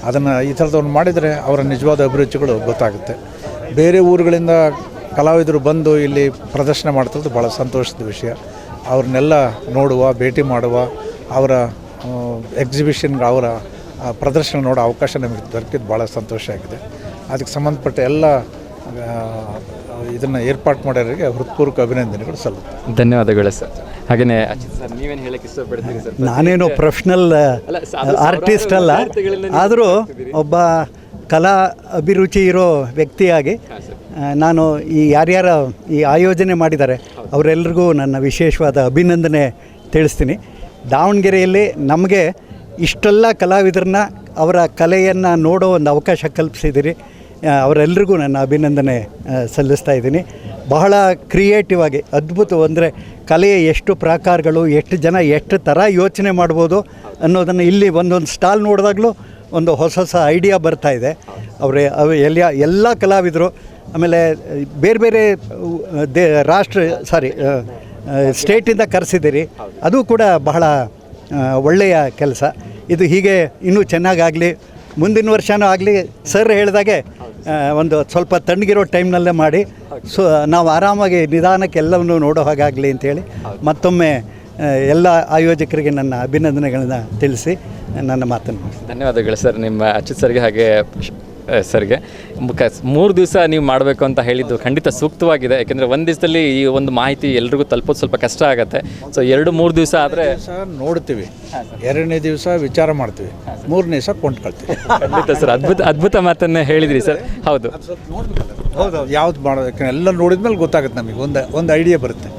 ಅದನ್ನು ಈ ಥರದವ್ನು ಮಾಡಿದರೆ ಅವರ ನಿಜವಾದ ಅಭಿರುಚಿಗಳು ಗೊತ್ತಾಗುತ್ತೆ. ಬೇರೆ ಊರುಗಳಿಂದ ಕಲಾವಿದರು ಬಂದು ಇಲ್ಲಿ ಪ್ರದರ್ಶನ ಮಾಡ್ತಿರೋದು ಭಾಳ ಸಂತೋಷದ ವಿಷಯ. ಅವ್ರನ್ನೆಲ್ಲ ನೋಡುವ, ಭೇಟಿ ಮಾಡುವ, ಅವರ ಎಕ್ಸಿಬಿಷನ್ಗೆ ಅವರ ಪ್ರದರ್ಶನ ನೋಡೋ ಅವಕಾಶ ನಮಗೆ ದೊರಕಿದ್ದು ಭಾಳ ಸಂತೋಷ ಆಗಿದೆ. ಅದಕ್ಕೆ ಸಂಬಂಧಪಟ್ಟ ಎಲ್ಲ ಇದನ್ನು ಏರ್ಪಾಟ್ ಮಾಡೋರಿಗೆ ಹೃತ್ಪೂರ್ವಕ ಅಭಿನಂದನೆಗಳು ಸಲ್ಲುತ್ತೆ. ಧನ್ಯವಾದಗಳು ಸರ್. ಹಾಗೆಯೇ ಸರ್ ನೀವೇನು ಹೇಳಕ್ಕೆ ಇಷ್ಟಪಡ್ತೀರಿ ಸರ್? ನಾನೇನು ಪ್ರೊಫೆಷ್ನಲ್ ಆರ್ಟಿಸ್ಟ್ ಅಲ್ಲ ಆದರೂ ಒಬ್ಬ ಕಲಾ ಅಭಿರುಚಿ ಇರೋ ವ್ಯಕ್ತಿಯಾಗಿ ನಾನು ಈ ಯಾರ್ಯಾರ ಈ ಆಯೋಜನೆ ಮಾಡಿದ್ದಾರೆ ಅವರೆಲ್ಲರಿಗೂ ನನ್ನ ವಿಶೇಷವಾದ ಅಭಿನಂದನೆ ತಿಳಿಸ್ತೀನಿ. ದಾವಣಗೆರೆಯಲ್ಲಿ ನಮಗೆ ಇಷ್ಟೆಲ್ಲ ಕಲಾವಿದರನ್ನ ಅವರ ಕಲೆಯನ್ನು ನೋಡೋ ಒಂದು ಅವಕಾಶ ಕಲ್ಪಿಸಿದ್ದೀರಿ. ಆ, ಅವರೆಲ್ಲರಿಗೂ ನನ್ನ ಅಭಿನಂದನೆ ಸಲ್ಲಿಸ್ತಾ ಇದ್ದೀನಿ. ಬಹಳ ಕ್ರಿಯೇಟಿವ್ ಆಗಿ, ಅದ್ಭುತ ಅಂದರೆ ಕಲೆಯ ಎಷ್ಟು ಪ್ರಾಕಾರಗಳು, ಎಷ್ಟು ಜನ ಎಷ್ಟು ಥರ ಯೋಚನೆ ಮಾಡ್ಬೋದು ಅನ್ನೋದನ್ನು ಇಲ್ಲಿ ಒಂದೊಂದು ಸ್ಟಾಲ್ ನೋಡಿದಾಗಲೂ ಒಂದು ಹೊಸ ಹೊಸ ಐಡಿಯಾ ಬರ್ತಾ ಇದೆ. ಅವರೇ, ಅವು ಎಲ್ಲ ಎಲ್ಲ ಕಲಾವಿದರು, ಆಮೇಲೆ ಬೇರೆ ಬೇರೆ ದೇ, ರಾಷ್ಟ್ರ ಸಾರಿ ಸ್ಟೇಟಿಂದ ಕರೆಸಿದ್ದೀರಿ. ಅದು ಕೂಡ ಬಹಳ ಒಳ್ಳೆಯ ಕೆಲಸ. ಇದು ಹೀಗೆ ಇನ್ನೂ ಚೆನ್ನಾಗಾಗಲಿ, ಮುಂದಿನ ವರ್ಷವೂ ಆಗಲಿ ಸರ್ ಹೇಳಿದಾಗೆ ಒಂದು ಸ್ವಲ್ಪ ತಣ್ಣಗಿರೋ ಟೈಮ್ನಲ್ಲೇ ಮಾಡಿ. ಸೊ ನಾವು ಆರಾಮಾಗಿ ನಿಧಾನಕ್ಕೆ ಎಲ್ಲವನ್ನು ನೋಡೋ ಹಾಗಾಗಲಿ ಅಂತೇಳಿ ಮತ್ತೊಮ್ಮೆ ಎಲ್ಲ ಆಯೋಜಕರಿಗೆ ನನ್ನ ಅಭಿನಂದನೆಗಳನ್ನು ತಿಳಿಸಿ ನನ್ನ ಮಾತನ್ನು ಧನ್ಯವಾದಗಳು ಸರ್ ನಿಮ್ಮ ಅಚ್ಯುತ್ ಸರ್ಗೆ ಹಾಗೆ ಸರ್ಗೆ. ಮೂರು ದಿವಸ ನೀವು ಮಾಡಬೇಕು ಅಂತ ಹೇಳಿದ್ದು ಖಂಡಿತ ಸೂಕ್ತವಾಗಿದೆ. ಯಾಕೆಂದರೆ ಒಂದು ದಿವಸದಲ್ಲಿ ಈ ಒಂದು ಮಾಹಿತಿ ಎಲ್ರಿಗೂ ತಲುಪೋದು ಸ್ವಲ್ಪ ಕಷ್ಟ ಆಗುತ್ತೆ. ಸೊ ಎರಡು ಮೂರು ದಿವಸ ಆದರೆ ನೋಡ್ತೀವಿ. ಎರಡನೇ ದಿವಸ ವಿಚಾರ ಮಾಡ್ತೀವಿ. ಮೂರನೇ ದಿವಸ ಕೊಂಡ್ಕೊಳ್ತೀವಿ. ಖಂಡಿತ ಸರ್. ಅದ್ಭುತ ಅದ್ಭುತ ಮಾತನ್ನೇ ಹೇಳಿದ್ರಿ ಸರ್. ಹೌದು. ಹೌದು ಯಾವ್ದು ಮಾಡೋದಕ್ಕೆ ಎಲ್ಲ ನೋಡಿದ್ಮೇಲೆ ಗೊತ್ತಾಗುತ್ತೆ ನಮಗೆ. ಒಂದು ಒಂದು ಐಡಿಯಾ ಬರುತ್ತೆ.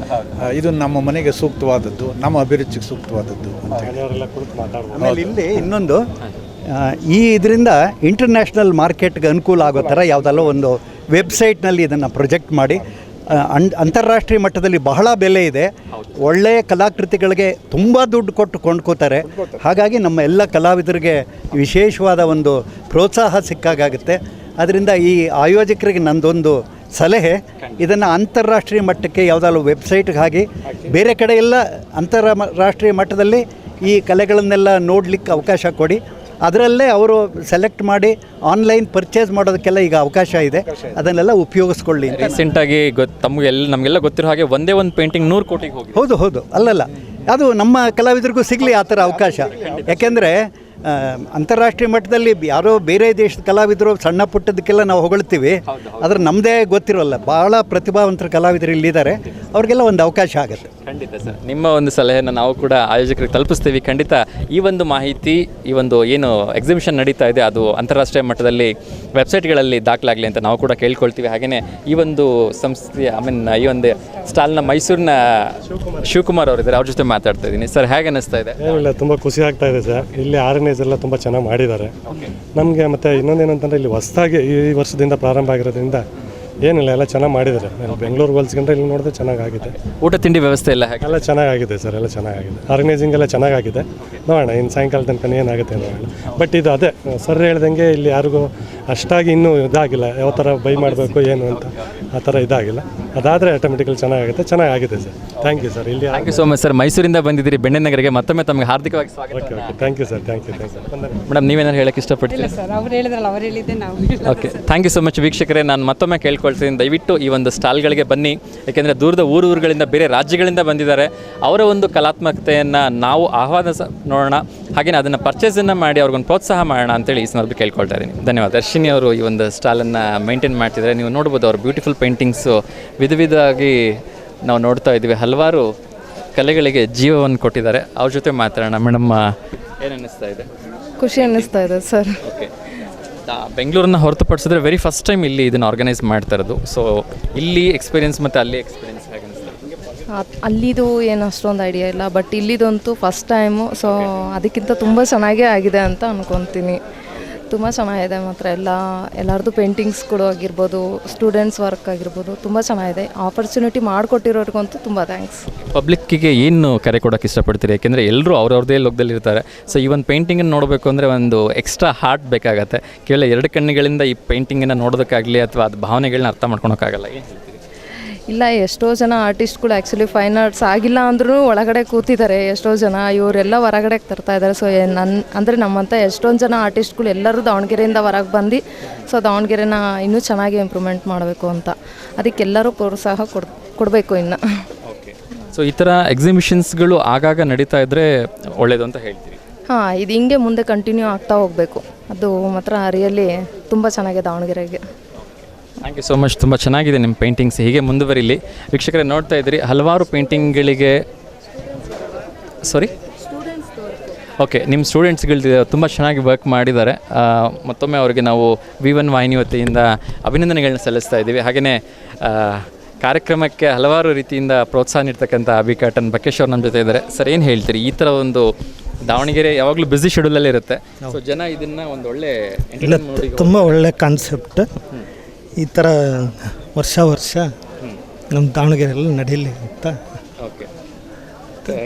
ಇದು ನಮ್ಮ ಮನೆಗೆ ಸೂಕ್ತವಾದದ್ದು ನಮ್ಮ ಅಭಿರುಚಿಗೆ ಸೂಕ್ತವಾದದ್ದು ಅಂತ ಹೇಳಿ. ಆಮೇಲೆ ಇಲ್ಲಿ ಇನ್ನೊಂದು ಈ ಇದರಿಂದ ಇಂಟರ್ನ್ಯಾಷನಲ್ ಮಾರ್ಕೆಟ್ಗೆ ಅನುಕೂಲ ಆಗೋ ಥರ ಯಾವುದಲ್ಲೋ ಒಂದು ವೆಬ್ಸೈಟ್ನಲ್ಲಿ ಇದನ್ನು ಪ್ರೊಜೆಕ್ಟ್ ಮಾಡಿ. ಅನ್- ಅಂತಾರಾಷ್ಟ್ರೀಯ ಮಟ್ಟದಲ್ಲಿ ಬಹಳ ಬೆಲೆ ಇದೆ. ಒಳ್ಳೆಯ ಕಲಾಕೃತಿಗಳಿಗೆ ತುಂಬ ದುಡ್ಡು ಕೊಟ್ಟು ಕೊಂಡ್ಕೋತಾರೆ. ಹಾಗಾಗಿ ನಮ್ಮ ಎಲ್ಲ ಕಲಾವಿದರಿಗೆ ವಿಶೇಷವಾದ ಒಂದು ಪ್ರೋತ್ಸಾಹ ಸಿಕ್ಕಾಗುತ್ತೆ ಅದರಿಂದ ಈ ಆಯೋಜಕರಿಗೆ ನಂದೊಂದು ಸಲಹೆ. ಇದನ್ನು ಅಂತಾರಾಷ್ಟ್ರೀಯ ಮಟ್ಟಕ್ಕೆ ಯಾವುದಾದ್ರು ವೆಬ್ಸೈಟ್ಗೆ ಹಾಕಿ. ಬೇರೆ ಕಡೆ ಎಲ್ಲ ಅಂತಾರಾಷ್ಟ್ರೀಯ ಮಟ್ಟದಲ್ಲಿ ಈ ಕಲೆಗಳನ್ನೆಲ್ಲ ನೋಡಲಿಕ್ಕೆ ಅವಕಾಶ ಕೊಡಿ. ಅದರಲ್ಲೇ ಅವರು ಸೆಲೆಕ್ಟ್ ಮಾಡಿ ಆನ್ಲೈನ್ ಪರ್ಚೇಸ್ ಮಾಡೋದಕ್ಕೆಲ್ಲ ಈಗ ಅವಕಾಶ ಇದೆ. ಅದನ್ನೆಲ್ಲ ಉಪಯೋಗಿಸ್ಕೊಳ್ಳಿ ರೀಸೆಂಟಾಗಿ ತಮಗೆ ತಮಗೆಲ್ಲ ನಮಗೆಲ್ಲ ಗೊತ್ತಿರೋ ಹಾಗೆ ಒಂದೇ ಒಂದು ಪೇಂಟಿಂಗ್ ನೂರು ಕೋಟಿಗೆ ಹೋಗಿ ಹೌದು ಹೌದು. ಅಲ್ಲಲ್ಲ ಅದು ನಮ್ಮ ಕಲಾವಿದರಿಗೂ ಸಿಗಲಿ ಆ ಥರ ಅವಕಾಶ. ಯಾಕೆಂದರೆ ಅಂತಾರಾಷ್ಟ್ರೀಯ ಮಟ್ಟದಲ್ಲಿ ಯಾರೋ ಬೇರೆ ದೇಶದ ಕಲಾವಿದರು ಸಣ್ಣ ಪುಟ್ಟದಕ್ಕೆಲ್ಲ ನಾವು ಹೊಗಳ್ತೀವಿ. ಆದರೆ ನಮ್ಮದೇ ಗೊತ್ತಿರೋಲ್ಲ ಭಾಳ ಪ್ರತಿಭಾವಂತರ ಕಲಾವಿದರು ಇಲ್ಲಿದ್ದಾರೆ. ಅವ್ರಿಗೆಲ್ಲ ಒಂದು ಅವಕಾಶ ಆಗುತ್ತೆ. ಖಂಡಿತ ಸರ್. ನಿಮ್ಮ ಒಂದು ಸಲಹೆಯನ್ನು ನಾವು ಕೂಡ ಆಯೋಜಕರಿಗೆ ತಲುಪಿಸ್ತೀವಿ. ಖಂಡಿತ ಈ ಒಂದು ಮಾಹಿತಿ ಈ ಒಂದು ಏನು ಎಕ್ಸಿಬಿಷನ್ ನಡೀತಾ ಇದೆ ಅದು ಅಂತಾರಾಷ್ಟ್ರೀಯ ಮಟ್ಟದಲ್ಲಿ ವೆಬ್ಸೈಟ್ಗಳಲ್ಲಿ ದಾಖಲಾಗಲಿ ಅಂತ ನಾವು ಕೂಡ ಕೇಳ್ಕೊಳ್ತೀವಿ. ಹಾಗೆಯೇ ಈ ಒಂದು ಸಂಸ್ಥೆಯ ಐ ಮೀನ್ ಈ ಒಂದು ಸ್ಟಾಲ್ನ ಮೈಸೂರಿನ ಶಿವಕುಮಾರ್ ಅವರಿದ್ದಾರೆ. ಅವ್ರ ಜೊತೆ ಮಾತಾಡ್ತಾ ಇದ್ದೀನಿ. ಸರ್ ಹೇಗೆ ಅನ್ನಿಸ್ತಾ ಇದೆ? ತುಂಬ ಖುಷಿ ಆಗ್ತಾ ಇದೆ ಸರ್. ಇಲ್ಲಿ ಆರ್ಗನೈಸ್ ಎಲ್ಲ ತುಂಬ ಚೆನ್ನಾಗಿ ಮಾಡಿದ್ದಾರೆ. ನಮಗೆ ಮತ್ತು ಇನ್ನೊಂದೇನಂತಂದರೆ ಇಲ್ಲಿ ಹೊಸದಾಗಿ ಈ ವರ್ಷದಿಂದ ಪ್ರಾರಂಭ ಆಗಿರೋದ್ರಿಂದ ಏನಿಲ್ಲ ಎಲ್ಲ ಚೆನ್ನಾಗಿ ಮಾಡಿದ್ದಾರೆ. ಬೆಂಗಳೂರು ಹೋಲ್ಸ್ಕೊಂಡ್ರೆ ಇಲ್ಲಿ ನೋಡಿದ್ರೆ ಚೆನ್ನಾಗಾಗಿದೆ. ಊಟ ತಿಂಡಿ ವ್ಯವಸ್ಥೆ ಎಲ್ಲ ಹೇಗೆ? ಎಲ್ಲ ಚೆನ್ನಾಗಿದೆ ಸರ್ ಎಲ್ಲ ಚೆನ್ನಾಗಿದೆ ಆರ್ಗನೈಸಿಂಗ್ ಎಲ್ಲ ಚೆನ್ನಾಗಾಗಿದೆ. ನೋಡೋಣ ಇನ್ನು ಸಾಯಂಕಾಲ ತನಕ ಏನಾಗುತ್ತೆ ನೋಡೋಣ. ಬಟ್ ಇದು ಅದೇ ಸರ್ ಹೇಳ್ದಂಗೆ ಇಲ್ಲಿ ಯಾರಿಗೂ ಅಷ್ಟಾಗಿ ಇನ್ನೂ ಇದಾಗಿಲ್ಲ. ಯಾವ ಥರ ಬೈ ಮಾಡಬೇಕು ಏನು ಅಂತ ಆ ಥರ ಇದಾಗಿಲ್ಲ. ಅದಾದರೆ ಆಟೋಮೆಟಿಕಲಿ ಚೆನ್ನಾಗಾಗುತ್ತೆ ಚೆನ್ನಾಗಾಗಿದೆ ಸರ್. ಥ್ಯಾಂಕ್ ಯು ಸರ್ ಇಲ್ಲಿ thank you so much sir ಮೈಸೂರಿಂದ ಬಂದಿದ್ದೀರಿ ಬೆಣ್ಣೆನಗರಿಗೆ ಮತ್ತೊಮ್ಮೆ ತಮಗೆ ಹಾರ್ದಿಕವಾಗಿ ಸ್ವಾಗತ. Okay okay thank you sir thank you thank you madam ನೀವೇನಾದ್ರು ಹೇಳಕ್ಕೆ ಇಷ್ಟಪಡ್ತೀರಿ? ಸರ್ ಅವ್ರು ಹೇಳಿದ್ರಲ್ಲ ಅವ್ರು ಹೇಳಿದ್ದೆ ನಾವು. Okay thank you so much ವೀಕ್ಷಕರೇ. ನಾನು ಮತ್ತೊಮ್ಮೆ ಕೇಳ್ಕೊಳ್ತೀನಿ ದಯವಿಟ್ಟು ಈ ಒಂದು ಸ್ಟಾಲ್ಗಳಿಗೆ ಬನ್ನಿ. ಯಾಕೆಂದರೆ ದೂರದ ಊರು ಊರುಗಳಿಂದ ಬೇರೆ ರಾಜ್ಯಗಳಿಂದ ಬಂದಿದ್ದಾರೆ. ಅವರ ಒಂದು ಕಲಾತ್ಮಕತೆಯನ್ನು ನಾವು ಆಹ್ವಾನ ನೋಡೋಣ. ಹಾಗೆಯೇ ಅದನ್ನು ಪರ್ಚೇಸನ್ನು ಮಾಡಿ ಅವ್ರಿಗೊಂದು ಪ್ರೋತ್ಸಾಹ ಮಾಡೋಣ ಅಂತೇಳಿ ಈ ಸಂದರ್ಭ ಕೇಳ್ಕೊಳ್ತಾ ಇದ್ದೀನಿ. ಧನ್ಯವಾದ. ದರ್ಶಿನಿ ಅವರು ಈ ಒಂದು ಸ್ಟಾಲನ್ನು ಮೇಂಟೈನ್ ಮಾಡ್ತಿದ್ದಾರೆ. ನೀವು ನೋಡ್ಬೋದು ಅವ್ರ ಬ್ಯೂಟಿಫುಲ್ ಪೇಂಟಿಂಗ್ಸು ವಿಧ ವಿಧವಾಗಿ ನಾವು ನೋಡ್ತಾ ಇದ್ದೀವಿ. ಹಲವಾರು ಕಲೆಗಳಿಗೆ ಜೀವವನ್ನು ಕೊಟ್ಟಿದ್ದಾರೆ. ಅವ್ರ ಜೊತೆ ಮಾತಾಡೋಣ. ಮೇಡಮ್ ಏನು ಅನ್ನಿಸ್ತಾ ಇದೆ? ಖುಷಿ ಅನ್ನಿಸ್ತಾ ಇದೆ ಸರ್. ಓಕೆ ಬೆಂಗಳೂರನ್ನ ಹೊರತುಪಡಿಸಿದ್ರೆ ವೆರಿ ಫಸ್ಟ್ ಟೈಮ್ ಇಲ್ಲಿ ಇದನ್ನು ಆರ್ಗನೈಸ್ ಮಾಡ್ತಾ ಇರೋದು. ಸೊ ಇಲ್ಲಿ ಎಕ್ಸ್ಪೀರಿಯನ್ಸ್ ಮತ್ತು ಅಲ್ಲಿ ಎಕ್ಸ್ಪೀರಿಯನ್ಸ್ ಹೇಗೆ ಅಲ್ಲಿದು ಏನು ಅಷ್ಟೊಂದು ಐಡಿಯಾ ಇಲ್ಲ ಬಟ್ ಇಲ್ಲಿದಂತೂ ಫಸ್ಟ್ ಟೈಮು ಸೊ ಅದಕ್ಕಿಂತ ತುಂಬ ಚೆನ್ನಾಗೇ ಆಗಿದೆ ಅಂತ ಅನ್ಕೊತೀನಿ. ತುಂಬ ಚೆನ್ನಾಗಿದೆ ಮಾತ್ರ. ಎಲ್ಲ ಎಲ್ಲರದ್ದು ಪೇಂಟಿಂಗ್ಸ್ಗಳು ಆಗಿರ್ಬೋದು ಸ್ಟೂಡೆಂಟ್ಸ್ ವರ್ಕ್ ಆಗಿರ್ಬೋದು, ತುಂಬ ಚೆನ್ನಾಗಿದೆ. ಆಪರ್ಚುನಿಟಿ ಮಾಡಿಕೊಟ್ಟಿರೋರಿಗಂತೂ ತುಂಬ ಥ್ಯಾಂಕ್ಸ್ ಪಬ್ಲಿಕ್ಕಿಗೆ ಏನು ಕರೆ ಕೊಡೋಕ್ಕೆ ಇಷ್ಟಪಡ್ತೀರಿ? ಯಾಕೆಂದರೆ ಎಲ್ಲರೂ ಅವ್ರವ್ರದ್ದೇ ಲೋಕದಲ್ಲಿ ಇರ್ತಾರೆ. ಸೊ ಈ ಒಂದು ಪೇಂಟಿಂಗನ್ನು ನೋಡಬೇಕು ಅಂದರೆ ಒಂದು ಎಕ್ಸ್ಟ್ರಾ ಹಾರ್ಟ್ ಬೇಕಾಗತ್ತೆ. ಕೇವಲ ಎರಡು ಕಣ್ಣುಗಳಿಂದ ಈ ಪೇಂಟಿಂಗನ್ನು ನೋಡೋದಕ್ಕಾಗಲಿ ಅಥವಾ ಅದು ಭಾವನೆಗಳನ್ನ ಅರ್ಥ ಮಾಡ್ಕೊಳೋಕ್ಕಾಗಲ್ಲ? ಇಲ್ಲ ಎಷ್ಟೋ ಜನ ಆರ್ಟಿಸ್ಟ್ಗಳು ಆ್ಯಕ್ಚುಲಿ ಫೈನ್ ಆರ್ಟ್ಸ್ ಆಗಿಲ್ಲ ಅಂದ್ರೂ ಒಳಗಡೆ ಕೂತಿದ್ದಾರೆ. ಎಷ್ಟೋ ಜನ ಇವರೆಲ್ಲ ಹೊರಗಡೆ ತರ್ತಾ ಇದ್ದಾರೆ. ಸೊ ನನ್ನ ಅಂದರೆ ನಮ್ಮಂಥ ಎಷ್ಟೊಂದು ಜನ ಆರ್ಟಿಸ್ಟ್ಗಳು ಎಲ್ಲರೂ ದಾವಣಗೆರೆಯಿಂದ ಹೊರಗೆ ಬಂದು ಸೊ ದಾವಣಗೆರೆನ ಇನ್ನೂ ಚೆನ್ನಾಗಿ ಇಂಪ್ರೂವ್ಮೆಂಟ್ ಮಾಡಬೇಕು ಅಂತ. ಅದಕ್ಕೆಲ್ಲರೂ ಪ್ರೋತ್ಸಾಹ ಕೊಡ್ ಕೊಡಬೇಕು ಇನ್ನು. ಓಕೆ ಸೊ ಈ ಥರ ಎಕ್ಸಿಬಿಷನ್ಸ್ಗಳು ಆಗಾಗ ನಡೀತಾ ಇದ್ದರೆ ಒಳ್ಳೆಯದು ಅಂತ ಹೇಳ್ತೀವಿ ಹಾಂ ಇದು ಹಿಂಗೆ ಮುಂದೆ ಕಂಟಿನ್ಯೂ ಆಗ್ತಾ ಹೋಗಬೇಕು. ಅದು ಮಾತ್ರ ರಿಯಲಿ ತುಂಬ ಚೆನ್ನಾಗಿದೆ ದಾವಣಗೆರೆಗೆ. ಥ್ಯಾಂಕ್ ಯು ಸೋ ಮಚ್ ತುಂಬ ಚೆನ್ನಾಗಿದೆ ನಿಮ್ಮ ಪೇಂಟಿಂಗ್ಸ್ ಹೀಗೆ ಮುಂದುವರಿಲಿ. ವೀಕ್ಷಕರೇ ನೋಡ್ತಾ ಇದ್ದೀರಿ ಹಲವಾರು ಪೇಂಟಿಂಗ್ಗಳಿಗೆ ಸಾರಿ ಓಕೆ ನಿಮ್ಮ ಸ್ಟೂಡೆಂಟ್ಸ್ಗಳು ತುಂಬ ಚೆನ್ನಾಗಿ ವರ್ಕ್ ಮಾಡಿದ್ದಾರೆ. ಮತ್ತೊಮ್ಮೆ ಅವರಿಗೆ ನಾವು ವಿ ಒನ್ ವಾಹಿನಿ ವತಿಯಿಂದ ಅಭಿನಂದನೆಗಳನ್ನ ಸಲ್ಲಿಸ್ತಾ ಇದ್ದೀವಿ. ಹಾಗೆಯೇ ಕಾರ್ಯಕ್ರಮಕ್ಕೆ ಹಲವಾರು ರೀತಿಯಿಂದ ಪ್ರೋತ್ಸಾಹ ನೀಡ್ತಕ್ಕಂಥ ಅಭಿಕಾಟನ್ ಬಕೇಶ್ವರ್ ನಮ್ಮ ಜೊತೆ ಇದ್ದಾರೆ. ಸರ್ ಏನು ಹೇಳ್ತೀರಿ? ಈ ಥರ ಒಂದು ದಾವಣಗೆರೆ ಯಾವಾಗಲೂ ಬ್ಯುಸಿ ಶೆಡ್ಯೂಲಲ್ಲಿ ಇರುತ್ತೆ. ಸೊ ಜನ ಇದನ್ನು ಒಂದು ಒಳ್ಳೆ ತುಂಬ ಒಳ್ಳೆ ಕಾನ್ಸೆಪ್ಟ್ ಈ ಥರ ವರ್ಷ ವರ್ಷ ನಮ್ಮ ದಾವಣಗೆರೆಯಲ್ಲಿ ನಡೀಲಿ ಅಂತ. ಓಕೆ.